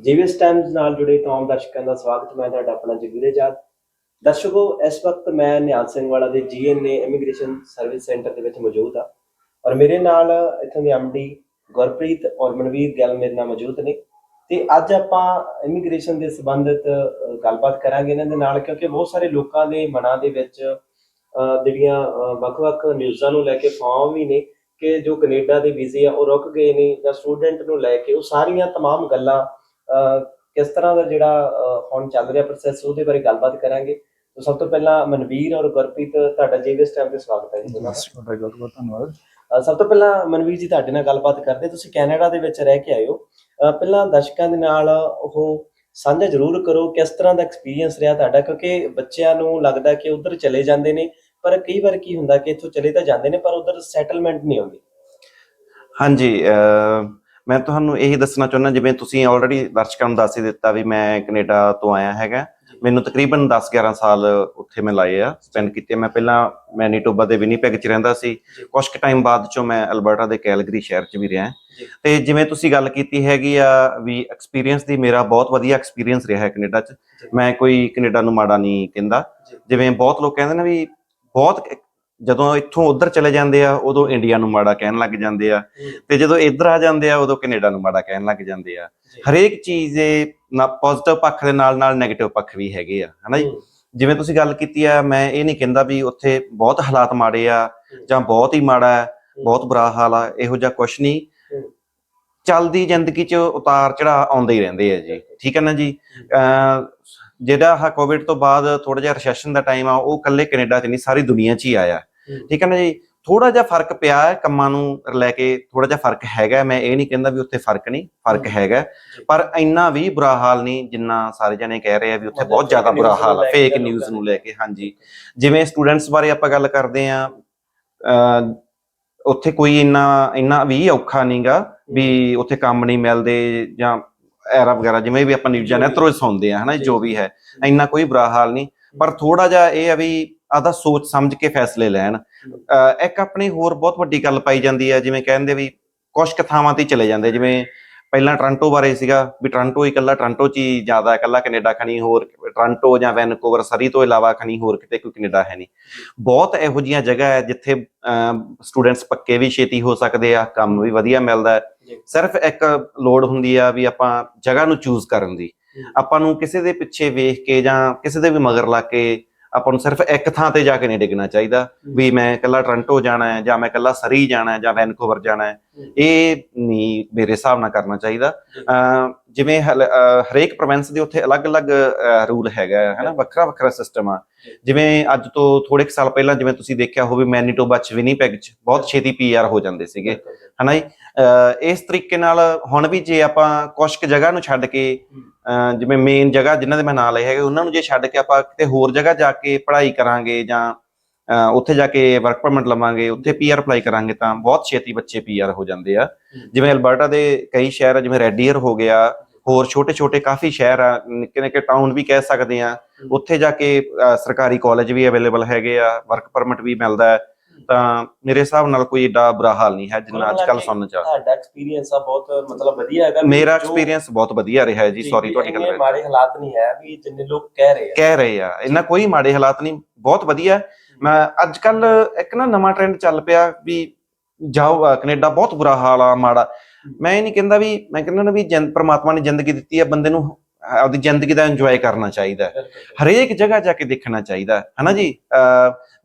ਜੀਵੀਐਸ Times ਨਾਲ ਜੁੜੇ ਤਮਾਮ ਦਰਸ਼ਕਾਂ ਦਾ ਸਵਾਗਤ ਮੈਂ ਤੁਹਾਡਾ ਆਪਣਾ ਜਗਵੀਰ ਆਜ਼ਾਦ ਦਰਸ਼ਕੋ ਇਸ ਵਕਤ ਮੈਂ ਨਿਹਾਲ ਸਿੰਘ ਵਾਲਾ ਦੇ ਜੀਐਨਏ ਇਮੀਗ੍ਰੇਸ਼ਨ ਸਰਵਿਸ ਸੈਂਟਰ ਦੇ ਵਿੱਚ ਮੌਜੂਦ ਆ ਔਰ ਮੇਰੇ ਨਾਲ ਇੱਥੋਂ ਦੇ ਐਮਡੀ ਗੁਰਪ੍ਰੀਤ ਔਰ ਮਨਵੀਰ ਗਿੱਲ ਮੇਰੇ ਨਾਲ ਮੌਜੂਦ ਨੇ ਤੇ ਅੱਜ ਆਪਾਂ ਇਮੀਗ੍ਰੇਸ਼ਨ ਦੇ ਸੰਬੰਧਿਤ ਅ, ਗੱਲਬਾਤ ਕਰਾਂਗੇ ਇਹਨਾਂ ਦੇ ਨਾਲ ਕਿਉਂਕਿ ਬਹੁਤ ਸਾਰੇ ਲੋਕਾਂ ਦੇ ਮਨਾਂ ਦੇ ਵਿੱਚ ਅ, ਜਿਹੜੀਆਂ ਅ, ਵੱਖ-ਵੱਖ ਨਿਊਜ਼ਾਂ ਨੂੰ ਲੈ ਕੇ ਫਾਰਮ ਵੀ ਨੇ ਕਿ ਜੋ ਕੈਨੇਡਾ ਦੇ ਵੀਜ਼ੇ ਆ ਉਹ ਰੁਕ ਗਏ ਨੇ ਜਾਂ ਸਟੂਡੈਂਟ ਨੂੰ ਲੈ ਕੇ ਉਹ ਸਾਰੀਆਂ तमाम ਗੱਲਾਂ ਅ, ਕਿਸ ਤਰ੍ਹਾਂ ਦਾ ਜਿਹੜਾ ਹੁਣ ਚੱਲ ਰਿਹਾ ਪ੍ਰੋਸੈਸ ਉਹਦੇ ਬਾਰੇ ਗੱਲਬਾਤ ਕਰਾਂਗੇ। ਤਾਂ ਸਭ ਤੋਂ ਪਹਿਲਾਂ ਮਨਵੀਰ ਔਰ ਗੁਰਪ੍ਰੀਤ ਤੁਹਾਡਾ ਜੀਵੀਐਸ ਟਾਈਮ ਤੇ ਸਵਾਗਤ ਹੈ ਜੀ ਬਹੁਤ ਬਹੁਤ ਧੰਨਵਾਦ। ਸਭ ਤੋਂ ਪਹਿਲਾਂ ਮਨਵੀਰ ਜੀ ਤੁਹਾਡੇ ਨਾਲ ਗੱਲਬਾਤ ਕਰਦੇ ਤੁਸੀਂ ਕੈਨੇਡਾ ਦੇ ਵਿੱਚ ਰਹਿ ਕੇ ਆਏ ਹੋ। ਪਹਿਲਾਂ ਦਰਸ਼ਕਾਂ ਦੇ ਨਾਲ ਉਹ ਸਾਂਝਾ ਜ਼ਰੂਰ ਕਰੋ ਕਿਸ ਤਰ੍ਹਾਂ ਦਾ ਐਕਸਪੀਰੀਅੰਸ ਰਿਹਾ ਤੁਹਾਡਾ? ਕਿਉਂਕਿ ਬੱਚਿਆਂ ਨੂੰ ਲੱਗਦਾ ਕਿ ਉਧਰ ਚਲੇ ਜਾਂਦੇ ਨੇ ਪਰ ਕਈ ਵਾਰ ਕੀ ਹੁੰਦਾ ਕਿ ਇੱਥੋਂ ਚਲੇ ਤਾਂ ਜਾਂਦੇ ਨੇ ਪਰ ਉਧਰ ਸੈਟਲਮੈਂਟ ਨਹੀਂ ਹੁੰਦੀ ਹਾਂਜੀ ਮੈਂ ਤੁਹਾਨੂੰ ਇਹੀ ਦੱਸਣਾ ਚਾਹੁੰਦਾ ਜਿਵੇਂ ਤੁਸੀਂ ਆਲਰੇਡੀ ਦਰਸ਼ਕਾਂ ਨੂੰ ਦੱਸ ਹੀ ਦਿੱਤਾ ਵੀ ਮੈਂ ਕੈਨੇਡਾ ਤੋਂ ਆਇਆ ਹੈਗਾ। ਮੈਨੂੰ ਤਕਰੀਬਨ 10-11 ਸਾਲ ਉੱਥੇ ਮੈਂ ਲਾਏ ਆ ਸਪੈਂਡ ਕੀਤੇ। ਮੈਂ ਪਹਿਲਾਂ ਮੈਨੀਟੋਬਾ ਦੇ ਵਿਨੀਪੈਗ ਚ ਰਹਿੰਦਾ ਸੀ। ਕੁਝ ਕੁ ਟਾਈਮ ਬਾਅਦ ਚੋਂ ਮੈਂ ਅਲਬਰਟਾ ਦੇ ਕੈਲਗਰੀ ਸ਼ਹਿਰ ਚ ਵੀ ਰਿਹਾ। ਤੇ ਜਿਵੇਂ ਤੁਸੀਂ ਗੱਲ ਕੀਤੀ ਹੈਗੀ ਆ ਵੀ ਐਕਸਪੀਰੀਅੰਸ ਦੀ ਮੇਰਾ ਬਹੁਤ ਵਧੀਆ ਐਕਸਪੀਰੀਅੰਸ ਰਿਹਾ ਹੈ ਕੈਨੇਡਾ ਚ। ਮੈਂ ਕੋਈ ਕੈਨੇਡਾ ਨੂੰ ਮਾੜਾ ਨਹੀਂ ਕਹਿੰਦਾ। ਜਿਵੇਂ ਬਹੁਤ ਲੋਕ ਕਹਿੰਦੇ ਨੇ ਵੀ ਬਹੁਤ ਜਦੋਂ ਇੱਥੋਂ ਉੱਧਰ ਚਲੇ ਜਾਂਦੇ ਆ ਉਦੋਂ ਇੰਡੀਆ ਨੂੰ ਮਾੜਾ ਕਹਿਣ ਲੱਗ ਜਾਂਦੇ ਆ। ਤੇ ਜਦੋਂ ਇੱਧਰ ਆ ਜਾਂਦੇ ਆ ਉਦੋਂ ਕੈਨੇਡਾ ਨੂੰ ਮਾੜਾ ਕਹਿਣ ਲੱਗ ਜਾਂਦੇ ਆ। ਹਰੇਕ ਚੀਜ਼ ਦੇ ਨਾ ਪੋਜ਼ਿਟਿਵ ਪੱਖ ਦੇ ਨਾਲ ਨਾਲ 네ਗੇਟਿਵ ਪੱਖ ਵੀ ਹੈਗੇ ਆ ਹਨਾ ਜੀ? ਜਿਵੇਂ ਤੁਸੀਂ ਗੱਲ ਕੀਤੀ ਆ ਮੈਂ ਇਹ ਨਹੀਂ ਕਹਿੰਦਾ ਵੀ ਉੱਥੇ ਬਹੁਤ ਹਾਲਾਤ ਮਾੜੇ ਆ। ਜਾਂ ਬਹੁਤ ਹੀ ਮਾੜਾ ਹੈ ਬਹੁਤ ਬੁਰਾ ਹਾਲ ਆ ਇਹੋ ਜਿਹਾ ਕੁਝ ਨਹੀਂ। ਚੱਲਦੀ ਜ਼ਿੰਦਗੀ 'ਚ ਉਤਾਰ ਚੜਾ ਆਉਂਦੇ ਹੀ ਰਹਿੰਦੇ ਆ ਜੀ ਠੀਕ ਹੈ ਨਾ ਜੀ? ਜਿਹੜਾ ਆਹ ਕੋਵਿਡ ਤੋਂ ਬਾਅਦ ਥੋੜਾ ਜਿਹਾ ਰੈਸੈਸ਼ਨ ਦਾ ਟਾਈਮ ਆ ਉਹ ਕੱਲੇ ਕੈਨੇਡਾ 'ਚ ਨਹੀਂ ਸਾਰੀ ਦੁਨੀਆ 'ਚ ਹੀ ਆਇਆ ਹੂੰ। ਠੀਕ ਹੈ ਨਾ ਜੀ ਥੋੜਾ ਜਿਹਾ ਫ਼ਰਕ ਪਿਆ ਹੈ ਕੰਮਾਂ ਨੂੰ ਲੈ ਕੇ ਥੋੜਾ ਜਿਹਾ ਫ਼ਰਕ ਹੈਗਾ ਮੈਂ ਇਹ ਨਹੀਂ ਕਹਿੰਦਾ ਵੀ ਉੱਥੇ ਫ਼ਰਕ ਨਹੀਂ ਫ਼ਰਕ ਹੂੰ। ਹੈਗਾ। ਪਰ ਇੰਨਾ ਵੀ ਬੁਰਾ ਹਾਲ ਨਹੀਂ ਜਿੰਨਾ ਸਾਰੇ ਜਣੇ ਕਹਿ ਰਹੇ ਆ ਵੀ ਉੱਥੇ ਬਹੁਤ ਜ਼ਿਆਦਾ ਬੁਰਾ ਹਾਲ ਹੈ ਫੇਕ ਨਿਊਜ਼ ਨੂੰ। ਲੈ ਕੇ ਹਾਂਜੀ ਜਿਵੇਂ ਸਟੂਡੈਂਟਸ ਬਾਰੇ ਆਪਾਂ ਗੱਲ ਕਰਦੇ ਆ ਉੱਥੇ ਕੋਈ ਇੰਨਾ ਇੰਨਾ ਵੀ ਔਖਾ ਨਹੀਂਗਾ ਵੀ ਉੱਥੇ ਕੰਮ ਨਹੀਂ ਮਿਲਦੇ ਜਾਂ ਐਰਾ ਵਗੈਰਾ ਜਿਵੇਂ ਵੀ ਆਪਾਂ ਨਿਊਜ਼ਾਂ ਜੋ ਵੀ। ਨੈਤਰੋ ਸੁਣਦੇ ਆ ਹਨਾ ਜੀ। ਵੀ ਹੈ ਇੰਨਾ ਕੋਈ ਬੁਰਾ ਹਾਲ ਨਹੀਂ ਪਰ ਥੋੜਾ ਜਿਹਾ ਇਹ ਆ ਵੀ ਆਦਾ ਸੋਚ ਸਮਝ ਕੇ ਫੈਸਲੇ ਲੈਣ ਇੱਕ ਆਪਣੀ ਹੋਰ ਬਹੁਤ ਵੱਡੀ ਗੱਲ ਪਾਈ ਜਾਂਦੀ ਹੈ ਜਿਵੇਂ ਕਹਿੰਦੇ ਵੀ ਕੁਝ ਕੁ ਥਾਵਾਂ ਤੇ ਚਲੇ ਜਾਂਦੇ ਜਿਵੇਂ ਪਹਿਲਾਂ ਟ੍ਰਾਂਟੋ ਬਾਰੇ ਸੀਗਾ ਵੀ ਟ੍ਰਾਂਟੋ ਹੀ ਇਕੱਲਾ ਟ੍ਰਾਂਟੋ ਚ ਹੀ ਜ਼ਿਆਦਾ ਇਕੱਲਾ ਕੈਨੇਡਾ ਖਣੀ ਹੋਰ ਟ੍ਰਾਂਟੋ ਜਾਂ ਵੈਨਕੂਵਰ ਸਰੀ ਤੋਂ ਇਲਾਵਾ ਖਣੀ ਹੋਰ ਕਿਤੇ ਕੋਈ ਕੈਨੇਡਾ ਹੈ ਨਹੀਂ ਬਹੁਤ ਇਹੋ ਜੀਆਂ ਜਗ੍ਹਾ ਹੈ ਜਿੱਥੇ ਸਟੂਡੈਂਟਸ ਪੱਕੇ ਵੀ ਛੇਤੀ ਹੋ ਸਕਦੇ ਆ ਕੰਮ ਵੀ ਵਧੀਆ ਮਿਲਦਾ ਹੈ। ਸਿਰਫ ਇੱਕ ਲੋੜ ਹੁੰਦੀ ਆ ਵੀ ਆਪਾਂ ਜਗ੍ਹਾ ਨੂੰ ਚੂਜ਼ ਕਰਨ ਦੀ। ਆਪਾਂ ਨੂੰ ਕਿਸੇ ਦੇ ਪਿੱਛੇ ਵੇਖ ਕੇ ਜਾਂ ਕਿਸੇ ਦੇ ਵੀ ਮਗਰ ਲਾ ਕੇ ਆਪਾਂ ਨੂੰ ਸਿਰਫ ਇੱਕ ਥਾਂ ਤੇ ਜਾ ਕੇ ਨਹੀਂ ਡਿੱਗਣਾ ਚਾਹੀਦਾ ਵੀ ਮੈਂ ਇਕੱਲਾ ਟ੍ਰਾਂਟੋ ਜਾਣਾ ਹੈ ਜਾਂ ਮੈਂ ਇਕੱਲਾ ਸਰੀ ਜਾਣਾ ਹੈ ਜਾਂ ਵੈਨਕੂਵਰ ਜਾਣਾ ਹੈ। ਇਹ ਨਹੀਂ ਮੇਰੇ ਹਿਸਾਬ ਨਾਲ ਕਰਨਾ ਚਾਹੀਦਾ। ਜਿਵੇਂ ਹਰੇਕ ਪ੍ਰੋਵਿੰਸ ਦੇ ਉੱਥੇ ਅਲੱਗ-ਅਲੱਗ ਰੂਲ ਹੈਗਾ ਹੈ ਹਨਾ ਵੱਖਰਾ ਵੱਖਰਾ ਸਿਸਟਮ ਆ। ਜਿਵੇਂ ਅੱਜ ਤੋਂ ਥੋੜੇ ਕੁ ਸਾਲ ਪਹਿਲਾਂ ਜਿਵੇਂ ਤੁਸੀਂ ਦੇਖਿਆ ਹੋਵੇ ਮੈਨੀਟੋਬਾ ਚ ਵਿਨੀਪੈਗ ਚ ਬਹੁਤ ਛੇਤੀ ਪੀਆਰ ਹੋ ਜਾਂਦੇ ਸੀਗੇ ਹਨਾ ਜੀ? ਇਸ ਤਰੀਕੇ ਨਾਲ ਹੁਣ ਵੀ ਜੇ ਆਪਾਂ ਕੁਝ ਕੁ ਜਗ੍ਹਾ ਨੂੰ ਛੱਡ ਕੇ ਜਿਵੇਂ ਮੇਨ ਜਗ੍ਹਾ ਜਿਨ੍ਹਾਂ ਦੇ ਮੈਂ ਨਾਂ ਲਏ ਹੈਗੇ ਉਹਨਾਂ ਨੂੰ ਜੇ ਛੱਡ ਕੇ ਆਪਾਂ ਕਿਤੇ ਹੋਰ ਜਗ੍ਹਾ ਜਾ ਕੇ ਪੜ੍ਹਾਈ ਕਰਾਂਗੇ ਜਾਂ ਉੱਥੇ ਜਾ ਕੇ ਵਰਕ ਪਰਮਿਟ ਲਵਾਂਗੇ ਉੱਥੇ ਪੀਆਰ ਅਪਲਾਈ ਕਰਾਂਗੇ ਤਾਂ ਬਹੁਤ ਛੇਤੀ ਬੱਚੇ ਪੀਆਰ ਹੋ ਜਾਂਦੇ ਆ। ਜਿਵੇਂ ਅਲਬਰਟਾ ਦੇ ਕਈ ਸ਼ਹਿਰ ਜਿਵੇਂ ਰੈਡੀਅਰ ਹੋ ਗਿਆ ਹੋਰ ਛੋਟੇ ਛੋਟੇ ਕਾਫੀ ਸ਼ਹਿਰ ਆ ਨਿੱਕੇ ਨਿੱਕੇ ਟਾਊਨ ਵੀ ਕਹਿ ਸਕਦੇ ਆ। ਉੱਥੇ ਜਾ ਕੇ ਸਰਕਾਰੀ ਕਾਲਜ ਵੀ ਅਵੇਲੇਬਲ ਹੈਗੇ ਆ ਵਰਕ ਪਰਮਿਟ ਵੀ ਮਿਲਦਾ ਹੈ। ਤਾਂ ਮੇਰੇ ਹਿਸਾਬ ਨਾਲ ਕੋਈ ਏਡਾ ਬੁਰਾ ਹਾਲ ਨਹੀਂ ਹੈ ਜਿੰਨਾ ਅੱਜ ਕੱਲ ਸੁਣਨ ਚ ਆ। ਤੁਹਾਡਾ ਐਕਸਪੀਰੀਅੰਸ ਆ ਬਹੁਤ ਮਤਲਬ ਵਧੀਆ ਹੈਗਾ ਮੇਰਾ ਐਕਸਪੀਰੀਅੰਸ ਬਹੁਤ ਵਧੀਆ ਰਿਹਾ ਹੈ ਜੀ ਸੌਰੀ ਤੁਹਾਡੀ ਗੱਲ ਮਾੜੇ ਹਾਲਾਤ ਨਹੀਂ ਹੈ ਵੀ ਜਿੰਨੇ ਲੋਕ ਕਹਿ ਰਹੇ ਆ। ਕਹਿ ਰਹੇ ਆ ਇਹਨਾਂ ਕੋਈ ਮਾੜੇ ਹਾਲਾਤ ਨਹੀਂ ਬਹੁਤ ਵਧੀਆ। ਮੈਂ ਅੱਜ ਕੱਲ ਇੱਕ ਨਾ ਨਵਾਂ ਟ੍ਰੈਂਡ ਚੱਲ ਪਿਆ ਵੀ ਜਾਓ ਕੈਨੇਡਾ ਬਹੁਤ ਬੁਰਾ ਹਾਲ ਆ ਮਾੜਾ। ਮੈਂ ਇਹ ਨਹੀਂ ਕਹਿੰਦਾ ਵੀ ਮੈਂ ਕਹਿੰਦਾ ਨਾ ਵੀ ਜਿੰਦ ਪ੍ਰਮਾਤਮਾ ਨੇ ਜ਼ਿੰਦਗੀ ਦਿੱਤੀ ਹੈ ਬੰਦੇ ਨੂੰ ਆਪਦੀ ਜ਼ਿੰਦਗੀ ਦਾ ਇੰਜੋਏ ਕਰਨਾ ਚਾਹੀਦਾ ਹਰੇਕ ਜਗ੍ਹਾ ਜਾ ਕੇ ਦੇਖਣਾ ਚਾਹੀਦਾ ਹਨਾ ਜੀ?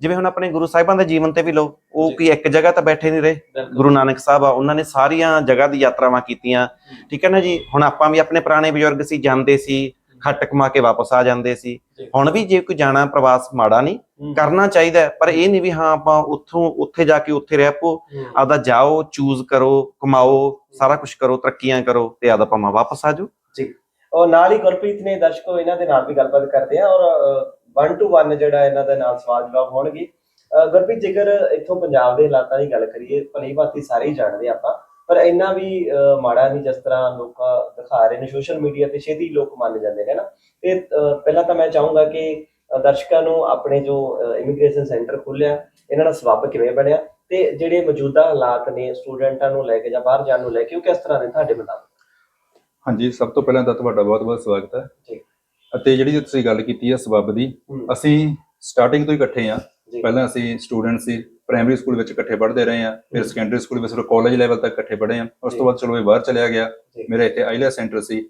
ਜਿਵੇਂ ਹੁਣ ਆਪਣੇ ਗੁਰੂ ਸਾਹਿਬਾਂ ਦੇ ਜੀਵਨ ਤੇ ਵੀ ਲੋ ਉਹ। ਕੀ ਇੱਕ ਜਗ੍ਹਾ ਤਾਂ ਬੈਠੇ ਨਹੀਂ ਰਹੇ। ਗੁਰੂ ਨਾਨਕ ਸਾਹਿਬ ਆ ਉਹਨਾਂ ਨੇ ਸਾਰੀਆਂ ਜਗ੍ਹਾ ਦੀ ਯਾਤਰਾਵਾਂ ਕੀਤੀਆਂ। ਠੀਕ ਹੈ ਨਾ ਜੀ? ਹੁਣ ਆਪਾਂ ਵੀ ਆਪਣੇ ਪੁਰਾਣੇ ਬਜ਼ੁਰਗ ਸੀ ਜਾਂਦੇ ਸੀ ਖੱਟ ਕਮਾ ਕੇ ਵਾਪਸ ਆ ਜਾਂਦੇ ਸੀ। ਹੁਣ ਵੀ ਜੇ ਕੋਈ ਜਾਣਾ ਪ੍ਰਵਾਸ ਮਾੜਾ ਨਹੀਂ। ਕਰਨਾ ਚਾਹੀਦਾ ਹੈ, ਪਰ ਇਹ ਨਹੀਂ ਵੀ ਹਾਂ ਆਪਾਂ ਉੱਥੋਂ ਉੱਥੇ ਜਾ ਕੇ ਉੱਥੇ ਰਹਿ ਪੋ। ਆਪਦਾ ਜਾਓ ਚੂਜ਼ ਕਰੋ ਕਮਾਓ ਸਾਰਾ ਕੁਝ ਕਰੋ ਤਰੱਕੀਆਂ ਕਰੋ ਤੇ ਆਪਦਾ ਭਾਵੇਂ ਵਾਪਸ ਆ ਜਾਓ। ਔਰ ਨਾਲ ਹੀ ਗੁਰਪ੍ਰੀਤ ਨੇ ਦਰਸ਼ਕੋ ਇਹਨਾਂ ਦੇ ਨਾਲ ਵੀ ਗੱਲਬਾਤ ਕਰਦੇ ਆ ਔਰ 1 ਟੂ 1 ਜਿਹੜਾ ਇਹਨਾਂ ਦੇ ਨਾਲ ਸਵਾਲ ਜਵਾਬ ਹੋਣਗੇ। ਅਹ ਗੁਰਪ੍ਰੀਤ ਜੇਕਰ ਇੱਥੋਂ ਪੰਜਾਬ ਦੇ ਹਾਲਾਤਾਂ ਦੀ ਗੱਲ ਕਰੀਏ ਭਲੀ ਭਾਂਤੀ ਸਾਰੇ ਹੀ ਜਾਣਦੇ ਆਪਾਂ ਪਰ ਇੰਨਾ ਵੀ ਅਹ, ਮਾੜਾ ਨਹੀਂ ਜਿਸ ਤਰ੍ਹਾਂ ਲੋਕ ਦਿਖਾ ਰਹੇ ਨੇ ਸੋਸ਼ਲ ਮੀਡੀਆ ਤੇ ਛੇਤੀ ਲੋਕ ਮੰਨ ਜਾਂਦੇ ਨੇ ਨਾ। ਤੇ ਅਹ, ਪਹਿਲਾਂ ਤਾਂ ਮੈਂ ਚਾਹੂੰਗਾ ਕਿ ਦਰਸ਼ਕਾਂ ਨੂੰ ਆਪਣੇ ਜੋ ਇਮੀਗ੍ਰੇਸ਼ਨ ਸੈਂਟਰ ਖੁੱਲਿਆ ਇਹਨਾਂ ਦਾ ਸਬੱਬ ਕਿਵੇਂ ਬਣਿਆ ਤੇ ਜਿਹੜੇ ਮੌਜੂਦਾ ਹਾਲਾਤ ਨੇ ਸਟੂਡੈਂਟਾਂ ਨੂੰ ਲੈ ਕੇ ਜਾਂ ਬਾਹਰ ਜਾਣ ਨੂੰ ਲੈ ਕੇ ਉਹ ਕਿਸ ਤਰ੍ਹਾਂ ਦੇ ਤੁਹਾਡੇ ਮੁਤਾਬਕ ਹਾਂਜੀ ਸਭ ਤੋਂ ਪਹਿਲਾਂ ਤਾਂ ਤੁਹਾਡਾ ਬਹੁਤ-ਬਹੁਤ ਸਵਾਗਤ ਹੈ ਜੀ। ਅਤੇ ਜਿਹੜੀ ਤੁਸੀਂ ਗੱਲ ਕੀਤੀ ਹੈ ਸਬੱਬ ਦੀ ਅਸੀਂ ਸਟਾਰਟਿੰਗ ਤੋਂ ਹੀ ਇਕੱਠੇ ਆ। ਪਹਿਲਾਂ ਅਸੀਂ ਸਟੂਡੈਂਟ ਸੀ ਪ੍ਰਾਇਮਰੀ ਸਕੂਲ ਵਿੱਚ ਇਕੱਠੇ ਪੜ੍ਹਦੇ ਰਹੇ ਆ ਫਿਰ। ਸੈਕੰਡਰੀ ਸਕੂਲ ਵਿੱਚ ਫਿਰ ਕਾਲਜ ਲੈਵਲ ਤੱਕ ਇਕੱਠੇ ਪੜ੍ਹੇ ਆ ਉਸ। ਤੋਂ ਬਾਅਦ ਚਲੋ ਇਹ ਬਾਹਰ ਚਲਿਆ ਗਿਆ। ਮੇਰਾ ਇੱਥੇ ਆਈਲੈਂਡ ਸੈਂਟਰ ਸੀ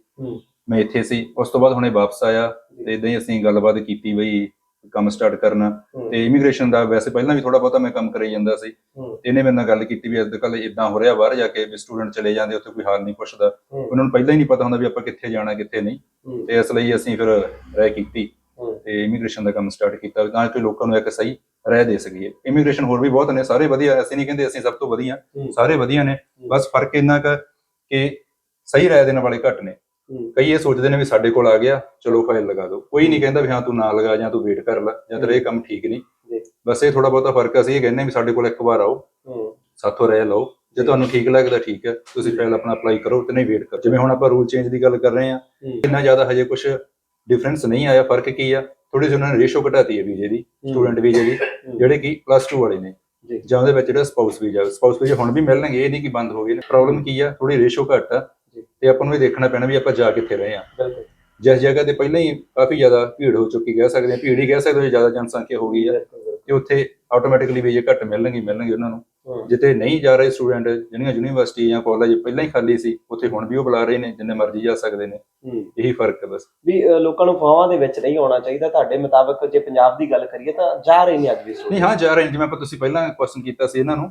ਮੈਂ ਇੱਥੇ ਸੀ। ਉਸ ਤੋਂ ਬਾਅਦ ਹੁਣੇ ਵਾਪਸ ਆਇਆ ਤੇ ਇਦਾਂ ਹੀ ਅਸੀਂ ਗੱਲਬਾਤ ਕੀਤੀ ਬਈ ਕੰਮ ਸਟਾਰਟ ਕਰਨਾ। ਤੇ ਇਮੀਗ੍ਰੇਸ਼ਨ ਦਾ ਵੈਸੇ ਪਹਿਲਾਂ ਵੀ ਥੋੜਾ ਬਹੁਤਾ ਮੈਂ ਕੰਮ ਕਰੀ ਜਾਂਦਾ ਸੀ। ਇਹਨੇ ਮੇਰੇ ਨਾਲ ਗੱਲ ਕੀਤੀ ਵੀ ਅੱਜ ਕੱਲ੍ਹ ਇਦਾਂ ਹੋ ਰਿਹਾ ਬਾਹਰ ਜਾ ਕੇ ਵੀ ਸਟੂਡੈਂਟ ਚਲੇ ਜਾਂਦੇ ਉੱਥੇ ਕੋਈ ਹਾਲ ਨਹੀਂ ਪੁੱਛਦਾ। ਉਹਨਾਂ ਨੂੰ ਪਹਿਲਾਂ ਹੀ ਨਹੀਂ ਪਤਾ ਹੁੰਦਾ ਵੀ ਆਪਾਂ ਕਿੱਥੇ ਜਾਣਾ ਕਿੱਥੇ ਨਹੀਂ। ਤੇ ਇਸ ਲਈ ਅਸੀਂ ਫਿਰ ਰਾਏ ਕੀਤੀ। ਤੇ ਇਮੀਗ੍ਰੇਸ਼ਨ ਦਾ ਕੰਮ ਸਟਾਰਟ ਕੀਤਾ। ਤਾਂ ਕਿ ਲੋਕਾਂ ਨੂੰ ਇੱਕ ਸਹੀ ਰਾਏ ਦੇ ਸਕੀਏ। ਇਮੀਗ੍ਰੇਸ਼ਨ ਹੋਰ ਵੀ ਬਹੁਤ ਨੇ ਸਾਰੇ ਵਧੀਆ। ਅਸੀਂ ਨਹੀਂ ਕਹਿੰਦੇ ਅਸੀਂ ਸਭ ਤੋਂ ਵਧੀਆ। ਸਾਰੇ ਵਧੀਆ ਨੇ। ਬਸ ਫ਼ਰਕ ਇੰਨਾ ਕੁ ਕਿ ਸਹੀ ਰਾਏ ਦੇਣ ਵਾਲੇ ਘੱਟ ਨੇ। ਕਈ ਇਹ ਸੋਚਦੇ ਨੇ ਵੀ ਸਾਡੇ ਕੋਲ ਆ ਗਿਆ ਚਲੋ ਫਾਈਲ ਲਗਾ ਦਿਓ। ਕੋਈ ਨਹੀਂ ਕਹਿੰਦਾ ਵੀ ਹਾਂ ਤੂੰ ਨਾ ਲਗਾ ਜਾਂ ਤੂੰ ਵੇਟ ਕਰ ਲੈ ਜਾਂ ਤੇਰਾ ਇਹ ਕੰਮ ਠੀਕ ਨਹੀਂ। ਜੀ। ਬਸ ਇਹ ਥੋੜਾ ਬਹੁਤਾ ਫ਼ਰਕ ਅਸੀਂ ਇਹ ਕਹਿੰਦੇ ਵੀ ਸਾਡੇ ਕੋਲ ਇੱਕ ਵਾਰ ਆਓ ਸਾਥੋਂ ਰਾਏ ਲਓ। ਜੇ ਤੁਹਾਨੂੰ ਠੀਕ ਲੱਗਦਾ ਠੀਕ ਹੈ ਤੁਸੀਂ ਫਾਈਲ ਆਪਣਾ ਅਪਲਾਈ ਕਰੋ ਤੇ ਨਹੀਂ ਵੇਟ ਕਰੋ। ਜਿਵੇਂ ਹੁਣ ਆਪਾਂ ਰੂਲ ਚੇਂਜ ਦੀ ਗੱਲ ਕਰ ਰਹੇ ਹਾਂ ਹੂੰ, ਇੰਨਾ ਜ਼ਿਆਦਾ ਹਜੇ ਕੁਝ ਡਿਫਰੈਂਸ ਨਹੀਂ ਆਇਆ। ਫ਼ਰਕ ਕੀ ਆ? ਥੋੜੀ ਜਿਹੀ ਉਹਨਾਂ ਨੇ ਰੇਸ਼ੋ ਘਟਾਤੀ ਹੈ ਵੀਜ਼ੇ ਦੀ ਸਟੂਡੈਂਟ ਵੀਜ਼ੇ ਦੀ ਜਿਹੜੇ ਕਿ ਪਲੱਸ 2 ਵਾਲੇ ਨੇ। ਜੀ। ਉਹਦੇ ਵਿੱਚ ਜਿਹੜਾ ਸਪਾਊਸ ਵੀਜ਼ਾ ਸਪਾਊਸ ਵੀਜ਼ਾ ਹੁਣ ਵੀ ਮਿਲਣਗੇ ਇਹ ਨਹੀਂ ਕਿ ਬੰਦ ਹੋ ਗਏ ਨੇ। ਪ੍ਰੋਬਲਮ ਕੀ ਆ? ਥੋੜੀ ਰੇਸ਼ੋ ਘੱਟ ਆ। ਤੇ ਆਪਾਂ ਨੂੰ ਇਹ ਦੇਖਣਾ ਪੈਣਾ ਵੀ ਆਪਾਂ ਜਾ ਕਿੱਥੇ ਰਹੇ ਆ ਬਿਲਕੁਲ। ਜਿਸ ਜਗ੍ਹਾ ਤੇ ਪਹਿਲਾਂ ਹੀ ਕਾਫੀ ਜ਼ਿਆਦਾ ਭੀੜ ਹੋ ਚੁੱਕੀ ਕਹਿ ਸਕਦੇ ਆ ਭੀੜ ਹੀ ਕਹਿ ਸਕਦੇ ਹੋ ਜ਼ਿਆਦਾ ਜਨਸੰਖਿਆ ਹੋ ਗਈ ਆ। ਤੇ ਉੱਥੇ ਆਟੋਮੈਟਿਕਲੀ ਵੀਜ਼ੇ ਘੱਟ ਮਿਲਣਗੇ ਮਿਲਣਗੇ ਉਹਨਾਂ ਨੂੰ। ਜਿੱਥੇ ਨਹੀਂ ਜਾ ਰਹੇ ਸਟੂਡੈਂਟ ਜਿਹੜੀਆਂ ਯੂਨੀਵਰਸਿਟੀ ਜਾਂ ਕਾਲਜ ਪਹਿਲਾਂ ਹੀ ਖਾਲੀ ਸੀ ਉੱਥੇ ਹੁਣ ਵੀ ਉਹ ਬੁਲਾ ਰਹੇ ਨੇ ਜਿੰਨੇ ਮਰਜ਼ੀ ਜਾ ਸਕਦੇ ਨੇ। ਇਹੀ ਫ਼ਰਕ ਹੈ ਬਸ। ਵੀ ਲੋਕਾਂ ਨੂੰ ਫਾਵਾਂ ਦੇ ਵਿੱਚ ਨਹੀਂ ਆਉਣਾ ਚਾਹੀਦਾ। ਤੁਹਾਡੇ ਮੁਤਾਬਕ ਜੇ ਪੰਜਾਬ ਦੀ ਗੱਲ ਕਰੀਏ ਤਾਂ ਜਾ ਰਹੇ ਨੇ ਅੱਜ ਵੀ ਨਹੀਂ ਹਾਂ ਜਾ ਰਹੇ ਨੇ। ਜਿਵੇਂ ਆਪਾਂ ਤੁਸੀਂ ਪਹਿਲਾਂ ਕੁਐਸਚਨ ਕੀਤਾ ਸੀ ਇਹਨਾਂ ਨੂੰ।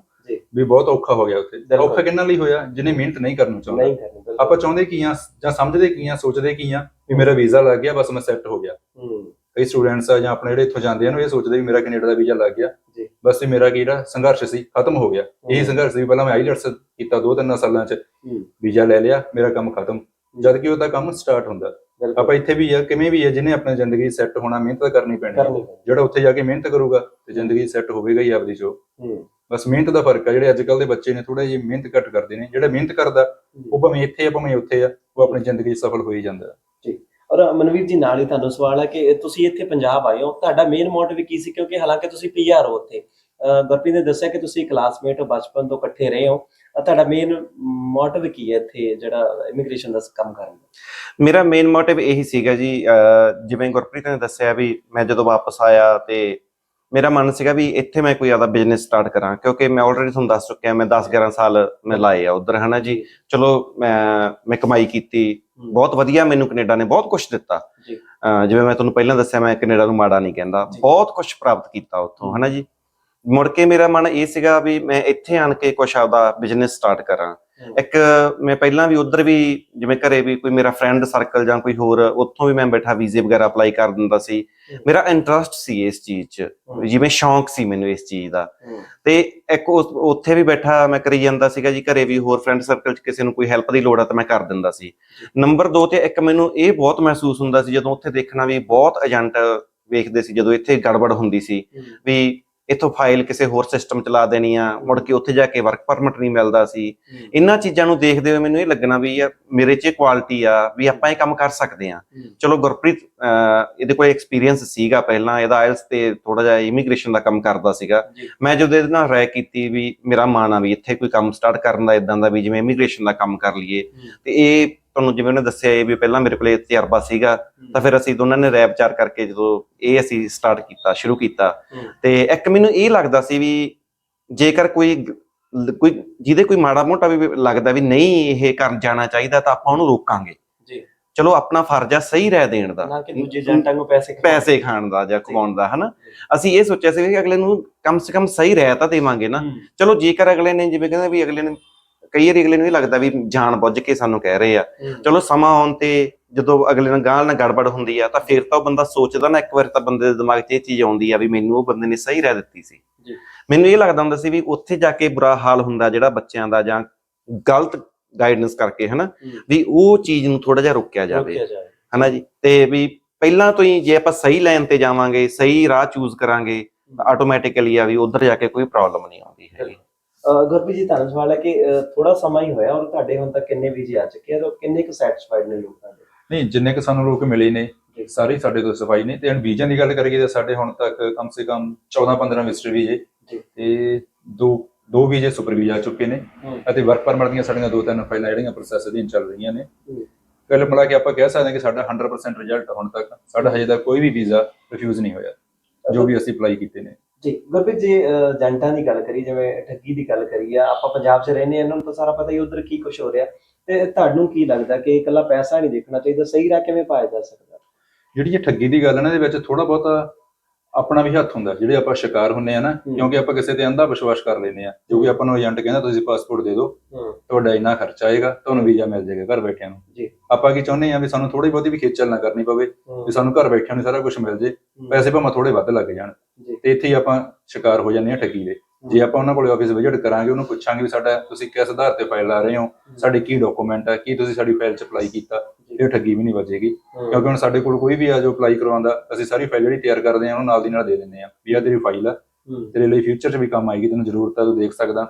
ਵੀ ਬਹੁਤ ਔਖਾ ਹੋ ਗਿਆ ਉੱਥੇ। ਔਖਾ ਕਿੰਨਾਂ ਲਈ ਹੋਇਆ? ਜਿਹਨੇ ਮਿਹਨਤ ਨਹੀਂ ਕਰਨਾ ਚਾਹੁੰਦਾ। ਨਹੀਂ ਕਰਨੀ ਬਿਲਕੁਲ। ਆਪਾਂ ਚਾਹੁੰਦੇ ਕੀ ਆ ਜਾਂ ਸਮਝਦੇ ਕੀ ਆ ਸੋਚਦੇ ਕੀ ਆ ਵੀ ਮੇਰਾ ਵੀਜ਼ਾ ਲੱਗ ਗਿਆ ਬਸ ਮੈਂ ਸੈੱਟ ਹੋ ਗਿਆ। ਹੂੰ, ਕਈ ਸਟੂਡੈਂਟਸ ਆ ਜਾਂ ਆਪਣੇ ਜਿਹੜੇ ਇੱਥੋਂ ਜਾਂਦੇ ਆ ਨੂੰ ਇਹ ਸੋਚਦੇ ਵੀ ਮੇਰਾ ਕੈਨੇਡਾ ਦਾ ਵੀਜ਼ਾ ਲੱਗ ਗਿਆ। ਜੀ। ਬਸ ਇਹ ਮੇਰਾ ਕੀ ਜਿਹੜਾ ਸੰਘਰਸ਼ ਸੀ ਖਤਮ ਹੋ ਗਿਆ। ਇਹ ਸੰਘਰਸ਼ ਸੀ ਪਹਿਲਾਂ ਮੈਂ ਆਈਲਟਸ ਕੀਤਾ ਦੋ ਤਿੰਨ ਸਾਲਾਂ ਚ। ਵੀਜ਼ਾ ਲੈ ਲਿਆ ਮੇਰਾ ਕੰਮ ਖਤਮ। ਜਦ ਕਿ ਉਹਦਾ ਕੰਮ ਸਟਾਰਟ ਹੁੰਦਾ। ਆਪਾਂ ਇੱਥੇ ਵੀ ਆ ਕਿਵੇਂ ਵੀ ਆ ਜਿਹਨੇ ਆਪਣੀ ਜ਼ਿੰਦਗੀ ਸੈੱਟ ਹੋਣਾ ਮਿਹਨਤ ਕਰਨੀ ਪੈਣੀ। ਜਿਹੜਾ ਉੱਥੇ ਜਾ ਕੇ ਮਿਹਨਤ ਕਰੂਗਾ ਤੇ ਜ਼ਿੰਦਗੀ ਸੈੱਟ ਹੋਵੇਗਾ ਹੀ ਆਪਦੀ ਜੋ ਬਸ ਮਿਹਨਤ ਦਾ ਫ਼ਰਕ ਆ ਜਿਹੜੇ ਅੱਜ ਕੱਲ ਦੇ ਬੱਚੇ ਨੇ ਥੋੜਾ ਜਿਹੀ ਮਿਹਨਤ ਘੱਟ ਕਰਦੇ ਨੇ ਜਿਹੜਾ ਮਿਹਨਤ ਕਰਦਾ ਉਹ ਭਾਵੇਂ ਇੱਥੇ ਆ ਭਾਵੇਂ ਉੱਥੇ ਆ ਉਹ ਆਪਣੀ ਜ਼ਿੰਦਗੀ 'ਚ ਸਫਲ ਹੋ ਹੀ ਜਾਂਦਾ। ਔਰ ਮਨਵੀਰ ਜੀ ਨਾਲ ਹੀ ਤੁਹਾਨੂੰ ਸਵਾਲ ਹੈ ਕਿ ਤੁਸੀਂ ਇੱਥੇ ਪੰਜਾਬ ਆਏ ਹੋ ਤੁਹਾਡਾ ਮੇਨ ਮੋਟਿਵ ਕੀ ਸੀ? ਕਿਉਂਕਿ ਹਾਲਾਂਕਿ ਤੁਸੀਂ ਪੀਆਰ ਹੋ ਉੱਥੇ। ਗੁਰਪ੍ਰੀਤ ਨੇ ਦੱਸਿਆ ਕਿ ਤੁਸੀਂ ਕਲਾਸਮੇਟ ਹੋ ਬਚਪਨ ਤੋਂ ਇਕੱਠੇ ਰਹੇ ਹੋ। ਤੁਹਾਡਾ ਮੇਨ ਮੋਟਿਵ ਕੀ ਹੈ ਇੱਥੇ ਜਿਹੜਾ ਇਮੀਗ੍ਰੇਸ਼ਨ ਦਾ ਕੰਮ ਕਰਨ ਦਾ? ਮੇਰਾ ਮੇਨ ਮੋਟਿਵ ਇਹੀ ਸੀਗਾ ਜੀ ਜਿਵੇਂ ਗੁਰਪ੍ਰੀਤ ਨੇ ਦੱਸਿਆ ਵੀ ਮੈਂ ਜਦੋਂ ਵਾਪਸ ਆਇਆ ਤੇ ਮੇਰਾ ਮਨ ਸੀਗਾ ਵੀ ਇੱਥੇ ਮੈਂ ਕੋਈ ਆਦਾ ਬਿਜ਼ਨਸ ਸਟਾਰਟ ਕਰਾਂ ਕਿਉਂਕਿ ਮੈਂ ਆਲਰੇਡੀ ਤੁਹਾਨੂੰ ਦੱਸ ਚੁੱਕਿਆ ਮੈਂ 10 11 ਸਾਲ ਮੈਂ ਲਾਏ ਆ ਉਧਰ ਹਨਾ ਜੀ ਚਲੋ ਮੈਂ ਮੈਂ ਕਮਾਈ ਕੀਤੀ ਬਹੁਤ ਵਧੀਆ ਮੈਨੂੰ ਕੈਨੇਡਾ ਨੇ ਬਹੁਤ ਕੁਝ ਦਿੱਤਾ ਜੀ। ਜਿਵੇਂ ਮੈਂ ਤੁਹਾਨੂੰ ਪਹਿਲਾਂ ਦੱਸਿਆ ਮੈਂ ਕੈਨੇਡਾ ਨੂੰ ਮਾੜਾ ਨਹੀਂ ਕਹਿੰਦਾ। ਬਹੁਤ ਕੁਝ ਪ੍ਰਾਪਤ ਕੀਤਾ ਉੱਥੋਂ ਹਨਾ ਜੀ ਮੁੜ ਕੇ ਮੇਰਾ ਮਨ ਇਹ ਸੀਗਾ ਵੀ ਮੈਂ ਇੱਥੇ ਆਣ ਕੇ ਕੁਝ ਆਪਦਾ ਬਿਜ਼ਨਸ ਸਟਾਰਟ ਕਰਾਂ। ਇੱਕ ਮੈਂ ਪਹਿਲਾਂ ਵੀ ਉਧਰ ਵੀ ਜਿਵੇਂ ਘਰੇ ਵੀ ਕੋਈ ਮੇਰਾ ਫਰੈਂਡ ਸਰਕਲ ਜਾਂ ਕੋਈ ਹੋਰ ਉੱਥੋਂ ਵੀ ਮੈਂ ਬੈਠਾ ਵੀਜ਼ੇ ਵਗੈਰਾ ਅਪਲਾਈ ਕਰ ਦਿੰਦਾ ਸੀ। ਮੇਰਾ ਇੰਟਰਸਟ ਸੀ ਇਸ ਚੀਜ਼ 'ਚ। ਜਿਵੇਂ ਸ਼ੌਂਕ ਸੀ ਮੈਨੂੰ ਇਸ ਚੀਜ਼ ਦਾ। ਤੇ ਇੱਕ ਉੱਥੇ ਵੀ ਬੈਠਾ ਮੈਂ ਕਰੀ ਜਾਂਦਾ ਸੀਗਾ ਜੀ ਘਰੇ ਵੀ ਹੋਰ ਫਰੈਂਡ ਸਰਕਲ 'ਚ ਕਿਸੇ ਨੂੰ ਕੋਈ ਹੈਲਪ ਦੀ ਲੋੜ ਆ ਤਾਂ ਮੈਂ ਕਰ ਦਿੰਦਾ ਸੀ। ਨੰਬਰ 2 ਤੇ ਇੱਕ ਮੈਨੂੰ ਇਹ ਬਹੁਤ ਮਹਿਸੂਸ ਹੁੰਦਾ ਸੀ ਜਦੋਂ ਉੱਥੇ ਦੇਖਣਾ ਵੀ ਬਹੁਤ ਏਜੰਟ ਵੇਖਦੇ ਸੀ ਜਦੋਂ ਇੱਥੇ ਗੜਬੜ ਹੁੰਦੀ ਸੀ ਵੀ ਇੱਥੋਂ ਫਾਈਲ ਕਿਸੇ ਹੋਰ ਸਿਸਟਮ ਚਲਾ ਦੇਣੀ ਆ ਮੁੜ ਕੇ ਉੱਥੇ ਜਾ ਕੇ ਵਰਕ ਪਰਮਿਟ ਨਹੀਂ ਮਿਲਦਾ ਸੀ। ਇਹਨਾਂ ਚੀਜ਼ਾਂ ਨੂੰ ਦੇਖਦੇ ਹੋਏ ਮੈਨੂੰ ਇਹ ਲੱਗਣਾ ਵੀ ਯਾਰ ਮੇਰੇ 'ਚ ਕੁਆਲਿਟੀ ਆ ਵੀ ਆਪਾਂ ਇਹ ਕੰਮ ਕਰ ਸਕਦੇ ਆ। ਚਲੋ ਗੁਰਪ੍ਰੀਤ ਇਹਦੇ ਕੋਲ ਐਕਸਪੀਰੀਅੰਸ ਸੀਗਾ ਪਹਿਲਾਂ ਇਹਦਾ ਆਇਲਸ ਤੇ ਥੋੜਾ ਜਿਹਾ ਇਮੀਗ੍ਰੇਸ਼ਨ ਦਾ ਕੰਮ ਕਰਦਾ ਸੀਗਾ। ਮੈਂ ਜਦੋਂ ਇਹਦੇ ਨਾਲ ਰਾਏ ਕੀਤੀ ਵੀ ਮੇਰਾ ਮਨ ਆ ਵੀ ਇੱਥੇ ਕੋਈ ਕੰਮ ਸਟਾਰਟ ਕਰਨ ਦਾ ਇਦਾਂ ਦਾ ਵੀ ਜਿਵੇਂ ਇਮੀਗ੍ਰੇਸ਼ਨ ਦਾ ਕੰਮ ਕਰ ਲਈਏ। ਤੇ ਇਹ ਤੁਹਾਨੂੰ ਜਿਵੇਂ ਉਹਨੇ ਦੱਸਿਆ ਇਹ ਵੀ ਪਹਿਲਾਂ ਮੇਰੇ ਕੋਲੇ ਤਜਰਬਾ ਸੀਗਾ ਤਾਂ ਫਿਰ ਅਸੀਂ ਦੋਨਾਂ ਨੇ ਰਾਏ ਵਿਚਾਰ ਕਰਕੇ ਜਦੋਂ ਇਹ ਅਸੀਂ ਸਟਾਰਟ ਕੀਤਾ ਸ਼ੁਰੂ ਕੀਤਾ। ਤੇ ਇੱਕ ਮੈਨੂੰ ਇਹ ਲੱਗਦਾ ਸੀ ਵੀ ਜੇਕਰ ਕੋਈ ਕੋਈ ਜਿਹਦੇ ਕੋਈ ਮਾੜਾ ਮੋਟਾ ਵੀ ਲੱਗਦਾ ਵੀ ਨਹੀਂ ਇਹ ਕਰਨ ਜਾਣਾ ਚਾਹੀਦਾ ਤਾਂ ਆਪਾਂ ਉਹਨੂੰ ਰੋਕਾਂਗੇ। ਜੀ। ਚਲੋ ਆਪਣਾ ਫਰਜ਼ ਆ ਸਹੀ ਰਹਿ ਦੇਣ ਦਾ। ਨਾ ਕਿ ਦੂਜੇ ਏਜੰਟਾਂ ਨੂੰ ਪੈਸੇ ਪੈਸੇ ਖਾਣ ਦਾ ਜਾਂ ਕਮਾਉਣ ਦਾ ਹਨਾ? ਅਸੀਂ ਇਹ ਸੋਚਿਆ ਸੀ ਕਿ ਅਗਲੇ ਨੂੰ ਕਮ ਸੇ ਕਮ ਸਹੀ ਰਹਿ ਤਾਂ ਦੇਵਾਂਗੇ ਨਾ। ਚਲੋ ਜੇਕਰ ਅਗਲੇ ਨੇ ਜਿਵੇਂ ਕਹਿੰਦੇ ਵੀ ਅਗਲੇ ਨੇ ਕਈ ਵਾਰੀ ਅਗਲੇ ਨੂੰ ਇਹ ਲੱਗਦਾ ਵੀ ਜਾਣ ਬੁੱਝ ਕੇ ਸਾਨੂੰ ਕਹਿ ਰਹੇ ਆ। ਚਲੋ ਸਮਾਂ ਆਉਣ ਤੇ ਜਦੋਂ ਅਗਲੇ ਨਾਲ ਗਾਲ ਨਾਲ ਗੜਬੜ ਹੁੰਦੀ ਆ ਤਾਂ ਫਿਰ ਤਾਂ ਉਹ ਬੰਦਾ ਸੋਚਦਾ ਨਾ ਇੱਕ ਵਾਰ ਤਾਂ ਬੰਦੇ ਦੇ ਦਿਮਾਗ 'ਚ ਇਹ ਚੀਜ਼ ਆਉਂਦੀ ਆ ਵੀ ਮੈਨੂੰ ਉਹ ਬੰਦੇ ਨੇ ਸਹੀ ਰਹਿ ਦਿੱਤੀ ਸੀ। ਮੈਨੂੰ ਇਹ ਲੱਗਦਾ ਹੁੰਦਾ ਸੀ ਵੀ ਉੱਥੇ ਜਾ ਕੇ ਬੁਰਾ ਹਾਲ ਹੁੰਦਾ ਜਿਹੜਾ ਬੱਚਿਆਂ ਦਾ ਜਾਂ ਗਲਤ ਗਾਈਡੈਂਸ ਕਰਕੇ ਹਨਾ ਵੀ ਉਹ ਚੀਜ਼ ਨੂੰ ਥੋੜਾ ਜਿਹਾ ਰੋਕਿਆ ਜਾਵੇ। ਹਨਾ ਜੀ? ਤੇ ਵੀ ਪਹਿਲਾਂ ਤੋਂ ਹੀ ਜੇ ਆਪਾਂ ਸਹੀ ਲਾਈਨ ਤੇ ਜਾਵਾਂਗੇ ਸਹੀ ਰਾਹ ਚੂਜ਼ ਕਰਾਂਗੇ ਤਾਂ ਆਟੋਮੈਟਿਕਲੀ ਆ ਵੀ ਉਧਰ ਜਾ ਕੇ ਕੋਈ ਪ੍ਰੋਬਲਮ ਨਹੀਂ ਆਉਂਦੀ ਹੈਗੀ। ਗੁਰਪ੍ਰੀਤ ਜੀ ਤੁਹਾਨੂੰ ਸਵਾਲ ਹੈ ਕਿ ਥੋੜਾ ਸਮਾਂ ਹੀ ਹੋਇਆ ਔਰ ਤੁਹਾਡੇ ਹੁਣ ਤੱਕ ਕਿੰਨੇ ਵੀਜ਼ੇ ਆ ਚੁੱਕੇ ਆ ਤੇ ਕਿੰਨੇ ਕੁ ਸੈਟੀਸਫਾਈਡ ਨੇ ਲੋਕ ਤੁਹਾਡੇ ਨਹੀਂ ਜਿੰਨੇ ਕਿ ਸਾਨੂੰ ਲੋਕ ਮਿਲੇ ਨੇ। ਸਾਰੇ ਸਾਡੇ ਤੋਂ ਸਫ਼ਾਈ ਨੇ ਤੇ ਹੁਣ ਵੀਜ਼ਿਆਂ ਦੀ ਗੱਲ ਕਰੀਏ ਤਾਂ ਸਾਡੇ ਹੁਣ ਤੱਕ ਕਮ ਸੇ ਕਮ 14 15 ਵਿਜ਼ਟਰ ਵੀਜ਼ੇ। ਤੇ ਦੋ ਦੋ ਵੀਜ਼ੇ ਸੁਪਰ ਵੀਜ਼ਾ ਆ ਚੁੱਕੇ ਨੇ ਅਤੇ ਵਰਕ ਪਰਮਿਟ ਦੀਆਂ ਸਾਡੀਆਂ ਦੋ ਤਿੰਨ ਫਾਈਲਾਂ ਜਿਹੜੀਆਂ ਪ੍ਰੋਸੈਸ ਅਧੀਨ ਚੱਲ ਰਹੀਆਂ ਨੇ। ਕੱਲ ਮਿਲਾ ਕੇ ਆਪਾਂ ਕਹਿ ਸਕਦੇ ਹਾਂ ਕਿ ਸਾਡਾ 100% ਰਿਜ਼ਲਟ ਹੁਣ ਤੱਕ ਸਾਡਾ ਹਜੇ ਤੱਕ ਕੋਈ ਵੀ ਵੀਜ਼ਾ ਰਿਫਿਊਜ਼ ਨਹੀਂ ਹੋਇਆ ਜੋ ਵੀ ਅਸੀਂ ਅਪਲਾਈ ਕੀਤੇ ਨੇ ਜੀ ਗੁਰਪ੍ਰੀਤ ਜੀ ਏਜੰਟਾਂ ਦੀ ਗੱਲ ਕਰੀ ਜਿਵੇਂ ਠੱਗੀ ਦੀ ਗੱਲ ਕਰੀ ਆ ਆਪਾਂ ਪੰਜਾਬ 'ਚ ਰਹਿੰਦੇ ਹਾਂ ਇਹਨਾਂ ਨੂੰ ਤਾਂ ਸਾਰਾ ਪਤਾ ਹੀ ਉਧਰ ਕੀ ਕੁਝ ਹੋ ਰਿਹਾ। ਤੇ ਤੁਹਾਨੂੰ ਕੀ ਲੱਗਦਾ ਕਿ ਇਕੱਲਾ ਪੈਸਾ ਨਹੀਂ ਦੇਖਣਾ ਚਾਹੀਦਾ? ਸਹੀ ਰਾਹ ਕਿਵੇਂ ਪਾਇਆ ਜਾ ਸਕਦਾ? ਜਿਹੜੀ ਇਹ ਠੱਗੀ ਦੀ ਗੱਲ ਹੈ ਨਾ ਇਹਦੇ ਵਿੱਚ ਥੋੜਾ ਬਹੁਤਾ ਆਪਣਾ ਵੀ ਹੱਥ ਹੁੰਦਾ। ਜਿਹੜੇ ਆਪਾਂ ਸ਼ਿਕਾਰ ਹੁੰਨੇ ਆ ਨਾ। ਕਿਉਂਕਿ ਆਪਾਂ ਕਿਸੇ ਤੇ ਅੰਧਾ ਵਿਸ਼ਵਾਸ ਕਰ ਲੈਂਦੇ ਆ ਜੋ ਕਿ ਆਪਾਂ ਨੂੰ ਏਜੰਟ ਕਹਿੰਦਾ ਤੁਸੀਂ ਪਾਸਪੋਰਟ ਦੇ ਦਿਓ। ਤੁਹਾਡਾ ਇੰਨਾ ਖਰਚਾ ਆਏਗਾ ਤੁਹਾਨੂੰ ਵੀਜ਼ਾ ਮਿਲ ਜਾਏਗਾ ਘਰ ਬੈਠਿਆਂ ਨੂੰ। ਜੀ। ਆਪਾਂ ਕੀ ਚਾਹੁੰਦੇ ਆ ਵੀ ਸਾਨੂੰ ਥੋੜੀ ਬਹੁਤੀ ਵੀ ਖੇਚਲ ਨਾ ਕਰਨੀ ਪਵੇ ਵੀ ਸਾਨੂੰ ਘਰ ਬੈਠਿਆਂ ਨੂੰ ਸਾਰਾ ਕੁਝ ਮਿਲ ਜੇ। ਪੈਸੇ ਭਾਵੇਂ ਥੋੜੇ ਵੱਧ ਲੱਗ ਜਾਣ। ਤੇ ਇੱਥੇ ਹੀ ਆਪਾਂ ਸ਼ਿਕਾਰ ਹੋ ਜਾਂਦੇ ਆ ਠੱਗੀ ਦੇ ਜੇ ਆਪਾਂ ਉਹਨਾਂ ਕੋਲੇ ਆਫਿਸ ਵਿਜ਼ਿਟ ਕਰਾਂਗੇ ਉਹਨੂੰ ਪੁੱਛਾਂਗੇ ਵੀ ਸਾਡਾ ਤੁਸੀਂ ਕਿਸ ਆਧਾਰ ਤੇ ਫਾਈਲ ਲਾ ਰਹੇ ਹੋ? ਸਾਡੇ ਕੀ ਡਾਕੂਮੈਂਟ ਆ? ਕੀ ਤੁਸੀਂ ਸਾਡੀ ਫਾਈਲ 'ਚ ਅਪਲਾਈ ਕੀਤਾ? ਇਹ ਠੱਗੀ ਵੀ ਨਹੀਂ ਬਚੇਗੀ ਕਿਉਂਕਿ ਹੁਣ ਸਾਡੇ ਕੋਲ ਕੋਈ ਵੀ ਆ ਜੋ ਅਪਲਾਈ ਕਰਵਾਉਂਦਾ ਅਸੀਂ ਸਾਰੀ ਫਾਈਲ ਜਿਹੜੀ ਤਿਆਰ ਕਰਦੇ ਆ ਉਹਨੂੰ ਨਾਲ ਦੀ ਨਾਲ ਦੇ ਦਿੰਦੇ ਆ ਵੀ ਆ ਤੇਰੀ ਫਾਈਲ ਆ। ਤੇਰੇ ਲਈ ਫਿਊਚਰ 'ਚ ਵੀ ਕੰਮ ਆਏਗੀ ਤੈਨੂੰ ਜ਼ਰੂਰਤ ਆ ਤੂੰ ਦੇਖ ਸਕਦਾ।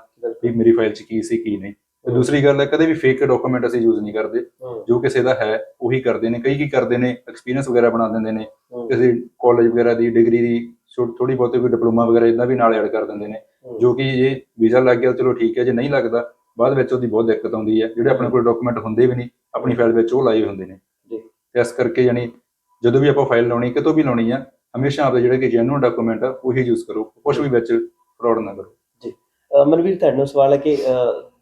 ਵੀ ਮੇਰੀ ਫਾਈਲ 'ਚ ਕੀ ਸੀ ਕੀ ਨਹੀਂ। ਤੇ ਦੂਸਰੀ ਗੱਲ ਹੈ ਕਦੇ ਵੀ ਫੇਕ ਡਾਕੂਮੈਂਟ ਅਸੀਂ ਯੂਜ਼ ਨਹੀਂ ਕਰਦੇ। ਜੋ ਕਿਸੇ ਦਾ ਹੈ ਉਹੀ ਕਰਦੇ ਨੇ। ਕਈ ਕੀ ਕਰਦੇ ਨੇ ਐਕਸਪੀਰੀਅੰਸ ਵਗੈਰਾ ਬਣਾ ਦਿੰਦੇ ਨੇ। ਕਿਸੇ ਕਾਲਜ ਵਗੈਰਾ ਦੀ ਡਿਗਰੀ ਦੀ ਥੋੜੀ ਬਹੁਤੀ ਕੋਈ ਡਿਪਲੋਮਾ ਵਗੈਰਾ ਇਦਾਂ ਵੀ ਨਾਲ ਐਡ ਕਰ ਦਿੰਦੇ ਨੇ ਜੋ ਕਿ ਜੇ ਵੀਜ਼ਾ ਲੱਗ ਗਿਆ ਚਲੋ ਠੀਕ ਹੈ ਜੇ ਨਹੀਂ ਲੱਗਦਾ ਬਾਅਦ ਵਿੱਚ ਉਹਦੀ ਬਹੁਤ ਦਿੱਕਤ ਆਉਂਦੀ ਹੈ। ਜਿਹੜੇ ਆਪਣੇ ਕੋਲ ਡਾਕੂਮੈਂਟ ਹੁੰਦੇ ਵੀ ਨਹੀਂ ਆਪਣੀ ਫਾਈਲ ਵਿੱਚ ਉਹ ਲਾਏ ਹੁੰਦੇ ਨੇ। ਜੀ। ਤੇ ਇਸ ਕਰਕੇ ਯਾਨੀ ਜਦੋਂ ਵੀ ਆਪਾਂ ਫਾਈਲ ਲਾਉਣੀ ਕਿਤੋਂ ਵੀ ਲਾਉਣੀ ਆ ਹਮੇਸ਼ਾ ਆਪਦੇ ਜਿਹੜੇ ਕਿ ਜੈਨੂਇਨ ਡਾਕੂਮੈਂਟ ਆ ਉਹੀ ਯੂਜ਼ ਕਰੋ ਕੁਝ ਵੀ ਵਿੱਚ ਫਰਾਡ ਨਾ ਕਰੋ। ਅਹ, ਮਨਵੀਰ ਤੁਹਾਨੂੰ ਸਵਾਲ ਹੈ ਕਿ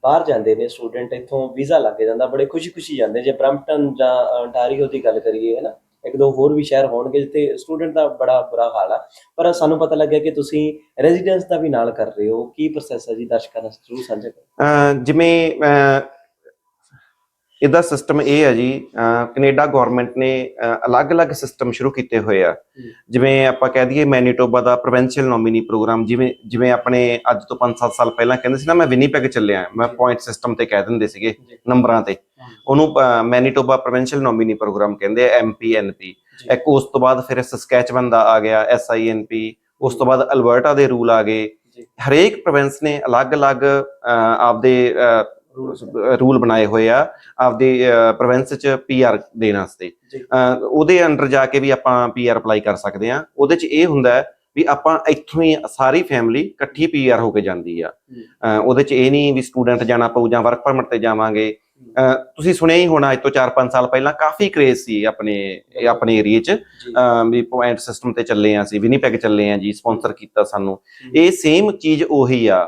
ਬਾਹਰ ਜਾਂਦੇ ਨੇ ਸਟੂਡੈਂਟ ਇੱਥੋਂ ਵੀਜ਼ਾ ਲੱਗ ਜਾਂਦਾ ਬੜੇ ਖੁਸ਼ੀ-ਖੁਸ਼ੀ ਜਾਂਦੇ ਜੇ ਬ੍ਰੈਂਪਟਨ ਜਾਂ ਅੰਟਾਰੀਓ ਦੀ ਗੱਲ ਕਰੀਏ ਹੈ ਨਾ? ਇੱਕ ਦੋ ਹੋਰ ਵੀ ਸ਼ਹਿਰ ਹੋਣਗੇ ਜਿੱਥੇ ਸਟੂਡੈਂਟ ਦਾ ਬੜਾ ਬੁਰਾ ਹਾਲ ਆ। ਪਰ ਸਾਨੂੰ ਪਤਾ ਲੱਗਿਆ ਕਿ ਤੁਸੀਂ ਰੈਜ਼ੀਡੈਂਸ ਦਾ ਵੀ ਨਾਲ ਕਰ ਰਹੇ ਹੋ। ਕੀ ਪ੍ਰੋਸੈਸ ਹੈ ਜੀ ਦਰਸ਼ਕਾਂ ਨਾਲ ਜ਼ਰੂਰ ਸਾਂਝਾ ਕਰੋ। ਜਿਵੇਂ, ਅਹ ਇਹਦਾ ਸਿਸਟਮ ਇਹ ਹੈ ਜੀ ਕੈਨੇਡਾ ਗਵਰਨਮੈਂਟ ਨੇ ਅਲੱਗ-ਅਲੱਗ ਸਿਸਟਮ ਸ਼ੁਰੂ ਕੀਤੇ ਹੋਏ ਆ। ਜਿਵੇਂ ਆਪਾਂ ਕਹਿ ਦਈਏ ਮੈਨੀਟੋਬਾ ਦਾ ਪ੍ਰੋਵਿੰਸ਼ੀਅਲ ਨੋਮੀਨੀ ਪ੍ਰੋਗਰਾਮ ਜਿਵੇਂ ਜਿਵੇਂ ਆਪਣੇ ਅੱਜ ਤੋਂ 5-7 ਸਾਲ ਪਹਿਲਾਂ ਕਹਿੰਦੇ ਸੀ ਨਾ ਮੈਂ ਵਿਨੀਪੈਗ ਚੱਲਿਆ ਮੈਂ ਪੁਆਇੰਟ ਸਿਸਟਮ ਤੇ ਕਹਿ ਦਿੰਦੇ ਸੀਗੇ। ਨੰਬਰਾਂ ਤੇ। ਉਹਨੂੰ ਮੈਨੀਟੋਬਾ ਪ੍ਰੋਵਿੰਸ਼ੀਅਲ ਨੋਮੀਨੀ ਪ੍ਰੋਗਰਾਮ ਕਹਿੰਦੇ ਆ ਐਮਪੀਐਨਪੀ। ਇੱਕ ਉਸ ਤੋਂ ਬਾਅਦ ਫਿਰ ਸਸਕੈਚਵਨ ਦਾ ਆ ਗਿਆ ਐਸਆਈਐਨਪੀ ਉਸ ਤੋਂ ਬਾਅਦ ਅਲਬਰਟਾ ਦੇ ਰੂਲ ਆ ਗਏ। ਹਰੇਕ ਪ੍ਰੋਵਿੰਸ ਨੇ ਅਲੱਗ-ਅਲੱਗ ਆਪਦੇ ਰੂਲ ਬਣਾਏ ਹੋਏ ਆ ਆਪਦੇ ਪ੍ਰੋਵਿੰਸ ਚ ਪੀਆਰ ਦੇਣ ਵਾਸਤੇ। ਉਹਦੇ ਅੰਡਰ ਜਾ ਕੇ ਵੀ ਆਪਾਂ ਪੀਆਰ ਅਪਲਾਈ ਕਰ ਸਕਦੇ ਆ ਉਹਦੇ ਚ ਇਹ ਹੁੰਦਾ ਹੈ ਵੀ ਆਪਾਂ ਇੱਥੋਂ ਹੀ ਸਾਰੀ ਫੈਮਿਲੀ ਇਕੱਠੀ ਪੀਆਰ ਹੋ ਕੇ ਜਾਂਦੀ ਆ। ਉਹਦੇ ਚ ਇਹ ਨਹੀਂ ਵੀ ਸਟੂਡੈਂਟ ਜਾਣਾ ਪਊ ਜਾਂ ਵਰਕ ਪਰਮਿਟ ਤੇ ਜਾਵਾਂਗੇ। ਤੁਸੀਂ ਸੁਣਿਆ ਹੀ ਹੋਣਾ ਅੱਜ ਤੋਂ 4-5 ਸਾਲ ਪਹਿਲਾਂ ਕਾਫੀ ਕ੍ਰੇਜ਼ ਸੀ ਆਪਣੇ ਆਪਣੇ ਏਰੀਏ 'ਚ। ਵੀ ਪੁਆਇੰਟ ਸਿਸਟਮ ਤੇ ਚੱਲੇ ਆ ਅਸੀਂ ਵਿਨੀਪੈਗ ਚੱਲੇ ਆ ਜੀ ਸਪਾਂਸਰ ਕੀਤਾ ਸਾਨੂੰ। ਇਹ ਸੇਮ ਚੀਜ਼ ਉਹੀ ਆ।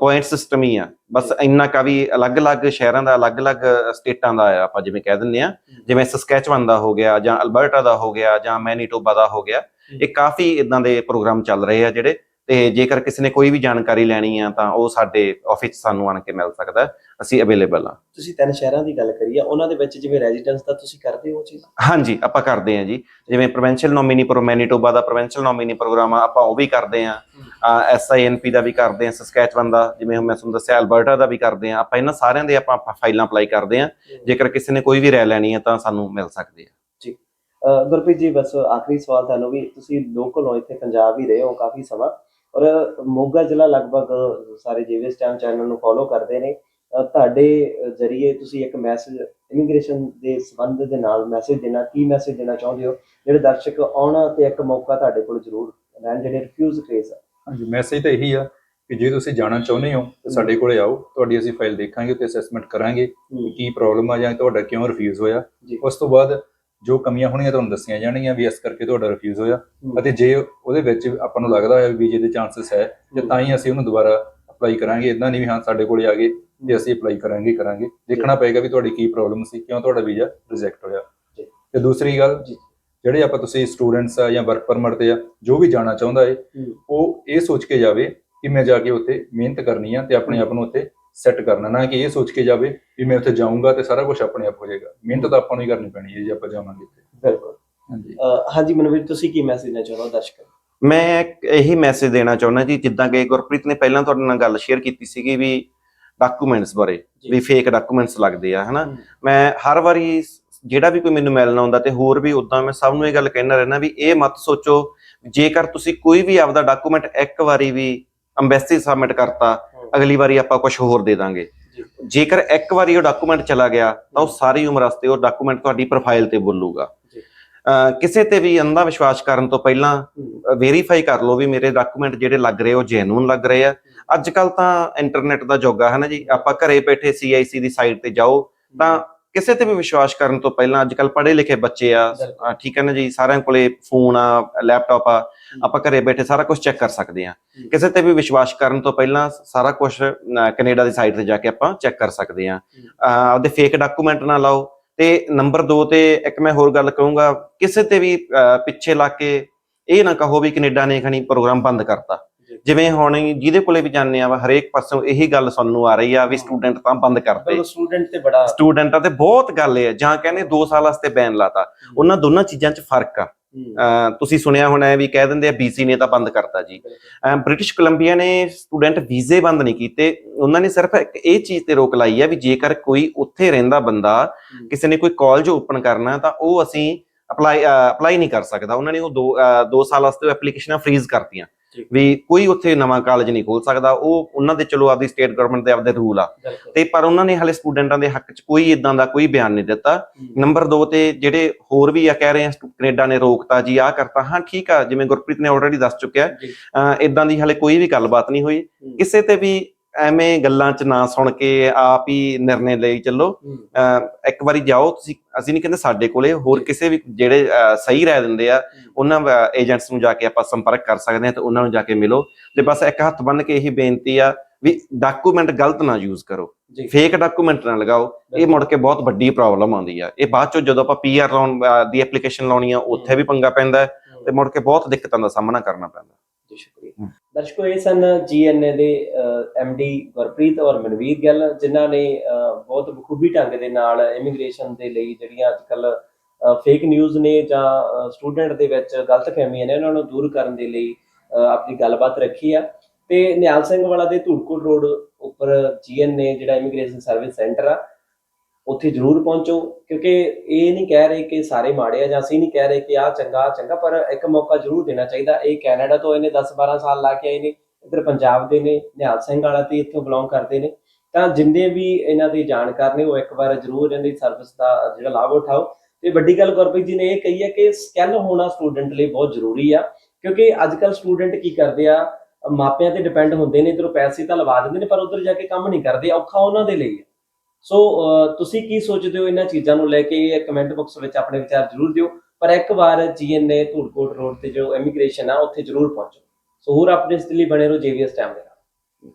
ਪੁਆਇੰਟ ਸਿਸਟਮ ਹੀ ਆ। ਬਸ ਇੰਨਾ ਕਾ ਵੀ ਅਲੱਗ-ਅਲੱਗ ਸ਼ਹਿਰਾਂ ਦਾ ਅਲੱਗ-ਅਲੱਗ ਸਟੇਟਾਂ ਦਾ ਆ ਆਪਾਂ ਜਿਵੇਂ ਕਹਿ ਦਿੰਦੇ ਆ। ਜਿਵੇਂ ਸਸਕੈਚਵਨ ਦਾ ਹੋ ਗਿਆ ਜਾਂ ਅਲਬਰਟਾ ਦਾ ਹੋ ਗਿਆ ਜਾਂ ਮੈਨੀਟੋਬਾ ਦਾ ਹੋ ਗਿਆ। ਇਹ ਕਾਫੀ ਇਦਾਂ ਦੇ ਪ੍ਰੋਗਰਾਮ ਚੱਲ ਰਹੇ ਆ ਜਿਹੜੇ। ਤੇ ਜੇਕਰ ਕਿਸੇ ਨੇ ਕੋਈ ਵੀ ਜਾਣਕਾਰੀ ਲੈਣੀ ਆ ਤਾਂ ਉਹ ਸਾਡੇ ਆਫਿਸ ਸਾਨੂੰ ਆਣ ਕੇ ਮਿਲ ਸਕਦਾ। ਅਸੀਂ ਅਵੇਲੇਬਲ ਆ। ਤੁਸੀਂ ਤਿੰਨ ਸ਼ਹਿਰਾਂ ਦੀ ਗੱਲ ਕਰੀ ਆ ਉਹਨਾਂ ਦੇ ਵਿੱਚ ਜਿਵੇਂ ਰੈਜ਼ੀਡੈਂਸ ਦਾ ਤੁਸੀਂ ਕਰਦੇ ਹੋ ਉਹ ਚੀਜ਼? ਹਾਂਜੀ ਆਪਾਂ ਕਰਦੇ ਹਾਂ ਜੀ। ਜਿਵੇਂ ਪ੍ਰੋਵਿੰਸ਼ੀਅਲ ਨੋਮੀਨੀ ਪ੍ਰੋ ਮੈਨੀਟੋਬਾ ਦਾ ਪ੍ਰੋਵਿੰਸ਼ੀਅਲ ਨੋਮੀਨੀ ਪ੍ਰੋਗਰਾਮ ਆ ਆਪਾਂ ਉਹ ਵੀ ਕਰਦੇ ਹਾਂ। ਐਸਆਈਐਨਪੀ ਦਾ ਵੀ ਕਰਦੇ ਹਾਂ ਸਸਕੈਚਵਨ ਦਾ ਜਿਵੇਂ ਮੈਂ ਤੁਹਾਨੂੰ ਦੱਸਿਆ ਅਲਬਰਟਾ ਦਾ ਵੀ ਕਰਦੇ ਹਾਂ ਆਪਾਂ ਇਹਨਾਂ ਸਾਰਿਆਂ ਦੇ ਆਪਾਂ ਫਾਈਲਾਂ ਅਪਲਾਈ ਕਰਦੇ ਹਾਂ। ਜੇਕਰ ਕਿਸੇ ਨੇ ਕੋਈ ਵੀ ਰਾਇ ਲੈਣੀ ਹੈ ਤਾਂ ਸਾਨੂੰ ਮਿਲ ਸਕਦੀ ਹੈ ਅਹ ਗੁਰਪ੍ਰੀਤ ਜੀ ਬਸ ਆਖਰੀ ਸਵਾਲ ਤੁਹਾਨੂੰ ਵੀ ਤੁਸੀਂ ਲੋਕਲ ਹੋ ਇੱਥੇ ਪੰਜਾਬ ਹੀ ਰਹੇ ਹੋ ਕਾਫੀ ਸਮਾਂ। ਔਰ ਮੋਗਾ ਜ਼ਿਲ੍ਹਾ ਲਗਭਗ ਸਾਰੇ ਜੀਵੀਐਸ ਟਾਈਮ ਚੈਨਲ ਨੂੰ ਫੋਲੋ ਕਰਦੇ ਨੇ। ਤੁਹਾਡੇ ਜਰੀਏ ਤੁਸੀਂ ਇੱਕ ਮੈਸੇਜ ਇਮੀਗ੍ਰੇਸ਼ਨ ਦੇ ਸੰਬੰਧ ਦੇ ਨਾਲ ਮੈਸੇਜ ਦੇਣਾ ਕੀ ਮੈਸੇਜ ਦੇਣਾ ਚਾਹੁੰਦੇ ਹੋ? ਜਿਹੜੇ ਦਰਸ਼ਕ ਆਉਣ ਤੇ ਇੱਕ ਮੌਕਾ ਤੁਹਾਡੇ ਕੋਲ ਜ਼ਰੂਰ ਲੈਣ ਜਿਹੜੇ ਰਿਫਿਊਜ਼ ਕੇਸ ਆ। ਹਾਂਜੀ ਮੈਸੇਜ ਤਾਂ ਇਹੀ ਆ ਕਿ ਜੇ ਤੁਸੀਂ ਜਾਣਾ ਚਾਹੁੰਦੇ ਹੋ ਤਾਂ ਸਾਡੇ ਕੋਲੇ ਆਓ ਤੁਹਾਡੀ ਅਸੀਂ ਫਾਈਲ ਦੇਖਾਂਗੇ ਤੇ ਅਸੈਸਮੈਂਟ ਕਰਾਂਗੇ ਕਿ ਕੀ ਪ੍ਰੋਬਲਮ ਆ ਜਾਂ ਤੁਹਾਡਾ ਕਿਉਂ ਰਿਫਿਊਜ਼ ਹੋਇਆ। ਜੀ। ਉਸ ਤੋਂ ਬਾਅਦ ਜੋ ਕਮੀਆਂ ਹੋਣਗੀਆਂ ਤੁਹਾਨੂੰ ਦੱਸੀਆਂ ਜਾਣਗੀਆਂ ਵੀ ਇਸ ਕਰਕੇ ਤੁਹਾਡਾ ਰਿਫਿਊਜ਼ ਹੋਇਆ ਅਤੇ ਜੇ ਉਹਦੇ ਵਿੱਚ ਆਪਾਂ ਨੂੰ ਲੱਗਦਾ ਹੈ ਵੀ ਵੀਜ਼ੇ ਦੇ ਚਾਂਸਸ ਹੈ ਤੇ ਤਾਂ ਹੀ ਅਸੀਂ ਉਹਨੂੰ ਦੁਬਾਰਾ ਅਪਲਾਈ ਕਰਾਂਗੇ। ਇਦਾਂ ਨਹੀਂ ਵੀ ਹਾਂ ਸਾਡੇ ਕੋਲੇ ਆ ਗਏ ਤੇ ਅਸੀਂ ਅਪਲਾਈ ਕਰਾਂਗੇ ਕਰਾਂਗੇ। ਦੇਖਣਾ ਪਏਗਾ ਵੀ ਤੁਹਾਡੀ ਕੀ ਪ੍ਰੋਬਲਮ ਸੀ ਕਿਉਂ ਤੁਹਾਡਾ ਵੀਜ਼ਾ ਰਿਜੈਕਟ ਹੋਇਆ। ਜੀ। ਤੇ ਦੂਸਰੀ ਗੱਲ ਜੀ। ਜਿਹੜੇ ਆਪਾਂ ਤੁਸੀਂ ਸਟੂਡੈਂਟਸ ਆ ਜਾਂ ਵਰਕ ਪਰਮਿਟ ਤੇ ਆ ਜੋ ਵੀ ਜਾਣਾ ਚਾਹੁੰਦਾ ਹੂੰ। ਉਹ ਇਹ ਸੋਚ ਕੇ ਜਾਵੇ ਕਿ ਮੈਂ ਜਾ ਕੇ ਉੱਥੇ ਮਿਹਨਤ ਕਰਨੀ ਆ ਤੇ ਆਪਣੇ ਆਪ ਨੂੰ ਉੱਥੇ ਸੈੱਟ ਕਰਨਾ ਨਾ ਕਿ ਇਹ ਸੋਚ ਕੇ ਜਾਵੇ ਵੀ ਮੈਂ ਉੱਥੇ ਜਾਊਂਗਾ ਤੇ ਸਾਰਾ ਕੁਝ ਆਪਣੇ ਆਪ ਹੋ ਜਾਏਗਾ ਮਿਹਨਤ ਤਾਂ ਆਪਾਂ ਨੂੰ ਹੀ ਕਰਨੀ ਪੈਣੀ ਹੈ ਜੇ ਆਪਾਂ ਜਾਵਾਂਗੇ ਬਿਲਕੁਲ ਹਾਂਜੀ ਹਾਂਜੀ ਮਨਵੀਰ ਤੁਸੀਂ ਕੀ ਮੈਸੇਜ ਦੇਣਾ ਚਾਹੁੰਦੇ ਹੋ ਦਰਸ਼ਕਾਂ ਨੂੰ? ਮੈਂ ਇਹੀ ਮੈਸੇਜ ਦੇਣਾ ਚਾਹੁੰਦਾ ਜੀ ਜਿੱਦਾਂ ਕਿ ਗੁਰਪ੍ਰੀਤ ਨੇ ਪਹਿਲਾਂ ਤੁਹਾਡੇ ਨਾਲ ਗੱਲ ਸ਼ੇਅਰ ਕੀਤੀ ਸੀਗੀ ਵੀ ਡਾਕੂਮੈਂਟਸ ਬਾਰੇ। ਵੀ ਫੇਕ ਡਾਕੂਮੈਂਟਸ ਲੱਗਦੇ ਆ ਹਨਾ। ਮੈਂ ਹਰ ਵਾਰੀ ਜਿਹੜਾ ਵੀ ਕੋਈ ਮੈਨੂੰ ਮਿਲਣ ਆਉਂਦਾ ਤੇ ਹੋਰ ਵੀ ਉਦਾਂ ਮੈਂ ਸਭ ਨੂੰ ਇਹ ਗੱਲ ਕਹਿਣਾ ਰਹਿਣਾ ਵੀ ਇਹ ਮਤ ਸੋਚੋ ਜੇਕਰ ਤੁਸੀਂ ਕੋਈ ਵੀ ਆਪਦਾ ਡਾਕੂਮੈਂਟ ਇੱਕ ਵਾਰੀ ਵੀ ਅੰਬੈਸੀ ਸਬਮਿਟ ਕਰਤਾ। ਅਗਲੀ ਵਾਰੀ ਆਪਾਂ ਕੁਝ ਹੋਰ ਦੇ ਦਾਂਗੇ। ਜੇਕਰ ਇੱਕ ਵਾਰੀ ਉਹ ਡਾਕੂਮੈਂਟ ਚਲਾ ਗਿਆ ਤਾਂ ਉਹ ਸਾਰੀ ਉਮਰ ਵਾਸਤੇ ਉਹ ਡਾਕੂਮੈਂਟ ਤੁਹਾਡੀ ਪ੍ਰੋਫਾਈਲ ਤੇ ਬੋਲੂਗਾ ਕਿਸੇ ਤੇ ਵੀ ਅੰਧਾ ਵਿਸ਼ਵਾਸ ਕਰਨ ਤੋਂ ਪਹਿਲਾਂ। ਵੈਰੀਫਾਈ ਕਰ ਲਓ ਵੀ ਮੇਰੇ ਡਾਕੂਮੈਂਟ ਜਿਹੜੇ ਲੱਗ ਰਹੇ ਉਹ ਜੈਨੂਨ ਲੱਗ ਰਹੇ ਆ ਅੱਜ ਕੱਲ ਤਾਂ ਇੰਟਰਨੈਟ ਦਾ ਯੁੱਗ ਆ ਹੈ ਨਾ ਜੀ ਆਪਾਂ ਘਰੇ ਬੈਠੇ ਸੀਆਈਸੀ ਦੀ ਸਾਈਟ ਤੇ ਜਾਓ ਤਾਂ ਕਿਸੇ ਤੇ ਵੀ ਵਿਸ਼ਵਾਸ ਕਰਨ ਤੋਂ ਪਹਿਲਾਂ ਅੱਜ ਕੱਲ ਪੜ੍ਹੇ ਲਿਖੇ ਬੱਚੇ ਆ। ਅ, ਠੀਕ ਹੈ ਨਾ ਜੀ ਸਾਰਿਆਂ ਕੋਲੇ ਫੋਨ ਆ ਲੈਪਟਾਪ ਆ ਆਪਾਂ ਘਰੇ ਬੈਠੇ ਸਾਰਾ ਕੁਝ ਚੈੱਕ ਕਰ ਸਕਦੇ ਆ। ਕਿਸੇ ਤੇ ਵੀ ਵਿਸ਼ਵਾਸ ਕਰਨ ਤੋਂ ਪਹਿਲਾਂ ਸਾਰਾ ਕੁਝ ਕੈਨੇਡਾ ਦੀ ਸਾਈਟ ਤੇ ਜਾ ਕੇ ਆਪਾਂ ਚੈੱਕ ਕਰ ਸਕਦੇ ਆ ਆਪਦੇ ਫੇਕ ਡਾਕੂਮੈਂਟ ਨਾ ਲਾਓ ਤੇ ਨੰਬਰ 2 ਤੇ ਇੱਕ ਮੈਂ ਹੋਰ ਗੱਲ ਕਹੂੰਗਾ ਕਿਸੇ ਤੇ ਵੀ ਅ, ਪਿੱਛੇ ਲਾ ਕੇ ਇਹ ਨਾ ਕਹੋ ਵੀ ਕੈਨੇਡਾ ਨੇ ਖਣੀ ਪ੍ਰੋਗਰਾਮ ਬੰਦ ਕਰਤਾ। ਜਿਵੇਂ ਹੁਣ ਜਿਹਦੇ ਕੋਲੇ ਵੀ ਜਾਂਦੇ ਆ ਵਾ ਹਰੇਕ ਪਾਸੋਂ ਇਹੀ ਗੱਲ ਸੁਣਨ ਨੂੰ ਆ ਰਹੀ ਆ ਵੀ ਸਟੂਡੈਂਟ ਤਾਂ ਬੰਦ ਪਰ ਸਟੂਡੈਂਟ ਤੇ ਬੜਾ ਸਟੂਡੈਂਟਾਂ ਤੇ ਬਹੁਤ ਗੱਲ ਆ ਜਾਂ ਕਹਿੰਦੇ 2 ਸਾਲ ਵਾਸਤੇ ਬੈਨ ਲਾਤਾ। ਉਹਨਾਂ ਦੋਨਾਂ ਚੀਜ਼ਾਂ 'ਚ ਫ਼ਰਕ ਆ। ਹੂੰ, ਤੁਸੀਂ ਸੁਣਿਆ ਹੋਣਾ ਹੈ ਵੀ ਕਹਿ ਦਿੰਦੇ ਆ ਬੀਸੀ ਨੇ ਤਾਂ ਬੰਦ ਕਰਤਾ ਜੀ। ਬ੍ਰਿਟਿਸ਼ ਕੋਲੰਬੀਆ ਨੇ ਸਟੂਡੈਂਟ ਵੀਜ਼ੇ ਬੰਦ ਨਹੀਂ ਕੀਤੇ। ਉਹਨਾਂ ਨੇ ਸਿਰਫ ਇੱਕ ਇਹ ਚੀਜ਼ ਤੇ ਰੋਕ ਲਾਈ ਹੈ ਵੀ ਜੇਕਰ ਕੋਈ ਉੱਥੇ ਰਹਿੰਦਾ ਬੰਦਾ ਹੂੰ, ਕਿਸੇ ਨੇ ਕੋਈ ਕਾਲਜ ਓਪਨ ਕਰਨਾ ਤਾਂ ਉਹ ਅਸੀਂ ਅਪਲਾਈ ਅਪਲਾਈ ਨਹੀਂ ਕਰ ਸਕਦਾ। ਉਹਨਾਂ ਨੇ ਉਹ 2 2 ਸਾਲ ਵਾਸਤੇ ਐਪਲੀਕੇਸ਼ਨਾਂ ਫ੍ਰੀਜ਼ ਕਰਤੀਆਂ। ਵੀ ਕੋਈ ਉੱਥੇ ਨਵਾਂ ਕਾਲਜ ਨਹੀਂ ਖੋਲ ਸਕਦਾ ਉਹ ਉਹਨਾਂ ਦੇ ਚਲੋ ਆਪਦੀ ਸਟੇਟ ਗਵਰਨਮੈਂਟ ਦੇ ਆਪਦੇ ਰੂਲ ਆ। ਤੇ ਪਰ ਉਹਨਾਂ ਨੇ ਹਲੇ ਸਟੂਡੈਂਟਾਂ ਦੇ ਹੱਕ 'ਚ ਕੋਈ ਇਦਾਂ ਦਾ ਕੋਈ ਬਿਆਨ ਨਹੀਂ ਦਿੱਤਾ। ਨੰਬਰ 2 ਤੇ ਜਿਹੜੇ ਹੋਰ ਵੀ ਆ ਕਹਿ ਰਹੇ ਆ ਕੈਨੇਡਾ ਨੇ ਰੋਕਤਾ ਜੀ ਆ ਕਰਤਾ ਹਾਂ ਠੀਕ ਆ ਜਿਵੇਂ ਗੁਰਪ੍ਰੀਤ ਨੇ ਆਲਰੇਡੀ ਦੱਸ ਚੁੱਕਿਆ। ਇਦਾਂ ਦੀ ਹਲੇ ਕੋਈ ਵੀ ਗੱਲਬਾਤ ਨਹੀਂ ਹੋਈ। ਕਿਸੇ ਤੇ ਵੀ ਐਵੇਂ ਗੱਲਾਂ 'ਚ ਨਾ ਸੁਣ ਕੇ ਆਪ ਹੀ ਨਿਰਣੇ ਲਈ ਚੱਲੋ। ਅਹ ਇੱਕ ਵਾਰੀ ਜਾਓ ਤੁਸੀਂ ਅਸੀਂ ਨਹੀਂ ਕਹਿੰਦੇ ਸਾਡੇ ਕੋਲੇ ਹੋਰ ਕਿਸੇ ਵੀ ਜਿਹੜੇ ਅਹ, ਸਹੀ ਰਾਏ ਦਿੰਦੇ ਆ ਉਹਨਾਂ ਏਜੰਟਸ ਨੂੰ ਜਾ ਕੇ ਆਪਾਂ ਸੰਪਰਕ ਕਰ ਸਕਦੇ ਹਾਂ ਤੇ ਉਹਨਾਂ ਨੂੰ ਜਾ ਕੇ ਮਿਲੋ। ਤੇ ਬਸ ਇੱਕ ਹੱਥ ਬੰਨ ਕੇ ਇਹੀ ਬੇਨਤੀ ਆ ਵੀ ਡਾਕੂਮੈਂਟ ਗਲਤ ਨਾ ਯੂਜ਼ ਕਰੋ। ਜੀ। ਫੇਕ ਡਾਕੂਮੈਂਟ ਨਾ ਲਗਾਓ। ਇਹ ਮੁੜ ਕੇ ਬਹੁਤ ਵੱਡੀ ਪ੍ਰੋਬਲਮ ਆਉਂਦੀ ਆ। ਇਹ ਬਾਅਦ ਚੋਂ ਜਦੋਂ ਆਪਾਂ ਪੀਆਰ ਲਾਉਣ ਅਹ, ਦੀ ਐਪਲੀਕੇਸ਼ਨ ਲਾਉਣੀ ਆ ਉੱਥੇ ਵੀ ਪੰਗਾ ਪੈਂਦਾ ਹੈ। ਤੇ ਮੁੜ ਕੇ ਬਹੁਤ ਦਿੱਕਤਾਂ ਦਾ ਸਾਹਮਣਾ ਕਰਨਾ ਪੈਂਦਾ। ਦਰਸ਼ਕੋ, ਇਹ ਸਨ ਜੀਐਨਏ ਦੇ ਐਮਡੀ ਗੁਰਪ੍ਰੀਤ ਔਰ ਮਨਵੀਰ ਗਿੱਲ, ਜਿਨ੍ਹਾਂ ਨੇ ਬਹੁਤ ਬਖੂਬੀ ਢੰਗ ਦੇ ਨਾਲ ਇਮੀਗ੍ਰੇਸ਼ਨ ਦੇ ਲਈ ਜਿਹੜੀਆਂ ਅੱਜਕੱਲ ਫੇਕ ਨਿਊਜ਼ ਨੇ ਜਾਂ ਸਟੂਡੈਂਟ ਦੇ ਵਿੱਚ ਗਲਤਫਹਿਮੀਆਂ ਨੇ, ਉਹਨਾਂ ਨੂੰ ਦੂਰ ਕਰਨ ਦੇ ਲਈ ਆਪਣੀ ਗੱਲਬਾਤ ਰੱਖੀ ਆ। ਤੇ ਨਿਹਾਲ ਸਿੰਘ ਵਾਲਾ ਦੇ ਧੂੜਕੋਟ ਰੋਡ ਉੱਪਰ ਜੀਐਨਏ ਜਿਹੜਾ ਇਮੀਗ੍ਰੇਸ਼ਨ ਸਰਵਿਸ ਸੈਂਟਰ ਆ ਉੱਥੇ ਜ਼ਰੂਰ ਪਹੁੰਚੋ, ਕਿਉਂਕਿ ਇਹ ਨਹੀਂ ਕਹਿ ਰਹੇ ਕਿ ਸਾਰੇ ਮਾੜੇ ਆ ਜਾਂ ਅਸੀਂ ਨਹੀਂ ਕਹਿ ਰਹੇ ਕਿ ਆਹ ਚੰਗਾ ਆਹ ਚੰਗਾ, ਪਰ ਇੱਕ ਮੌਕਾ ਜ਼ਰੂਰ ਦੇਣਾ ਚਾਹੀਦਾ। ਇਹ ਕੈਨੇਡਾ ਤੋਂ ਇਹਨੇ 10 12 ਸਾਲ ਲਾ ਕੇ ਆਏ ਨੇ, ਇੱਧਰ ਪੰਜਾਬ ਦੇ ਨੇ, ਨਿਹਾਲ ਸਿੰਘ ਵਾਲਾ ਤੇ ਇੱਥੋਂ ਬਿਲੋਂਗ ਕਰਦੇ ਨੇ। ਤਾਂ ਜਿੰਨੇ ਵੀ ਇਹਨਾਂ ਦੇ ਜਾਣਕਾਰ ਨੇ, ਉਹ ਇੱਕ ਵਾਰ ਜ਼ਰੂਰ ਇਹਨਾਂ ਦੀ ਸਰਵਿਸ ਦਾ ਜਿਹੜਾ ਲਾਭ ਉਠਾਓ। ਤੇ ਵੱਡੀ ਗੱਲ ਗੁਰਪ੍ਰੀਤ ਜੀ ਨੇ ਇਹ ਕਹੀ ਹੈ ਕਿ ਸਕਿੱਲ ਹੋਣਾ ਸਟੂਡੈਂਟ ਲਈ ਬਹੁਤ ਜ਼ਰੂਰੀ ਆ, ਕਿਉਂਕਿ ਅੱਜ ਕੱਲ ਸਟੂਡੈਂਟ ਕੀ ਕਰਦੇ ਆ, ਮਾਪਿਆਂ ਤੇ ਡਿਪੈਂਡ ਹੁੰਦੇ ਨੇ ਇਧਰੋਂ ਪੈਸੇ ਤਾਂ ਲਵਾ ਦਿੰਦੇ ਨੇ, ਪਰ ਉਧਰ ਜਾ ਕੇ ਕੰਮ ਨਹੀਂ ਕਰਦੇ, ਔਖਾ ਉਹਨਾਂ ਦੇ ਲਈ ਹੈ ਸੋ ਅਹ, ਤੁਸੀਂ ਕੀ ਸੋਚਦੇ ਹੋ ਇਹਨਾਂ ਚੀਜ਼ਾਂ ਨੂੰ ਲੈ ਕੇ? ਕਮੈਂਟ ਬਾਕਸ ਵਿੱਚ ਆਪਣੇ ਵਿਚਾਰ ਜ਼ਰੂਰ ਦਿਓ। ਪਰ ਇੱਕ ਵਾਰ ਜੀਐਨਏ ਧੂੜਕੋਟ ਰੋਡ ਤੇ ਜੋ ਇਮੀਗ੍ਰੇਸ਼ਨ ਆ ਉੱਥੇ ਜ਼ਰੂਰ ਪਹੁੰਚੋ। ਸੋ ਹੋਰ ਅਪਡੇਟਸ ਦੇ ਲਈ ਬਣੇ ਰਹੋ ਜੀਵੀਐਸ ਟਾਈਮ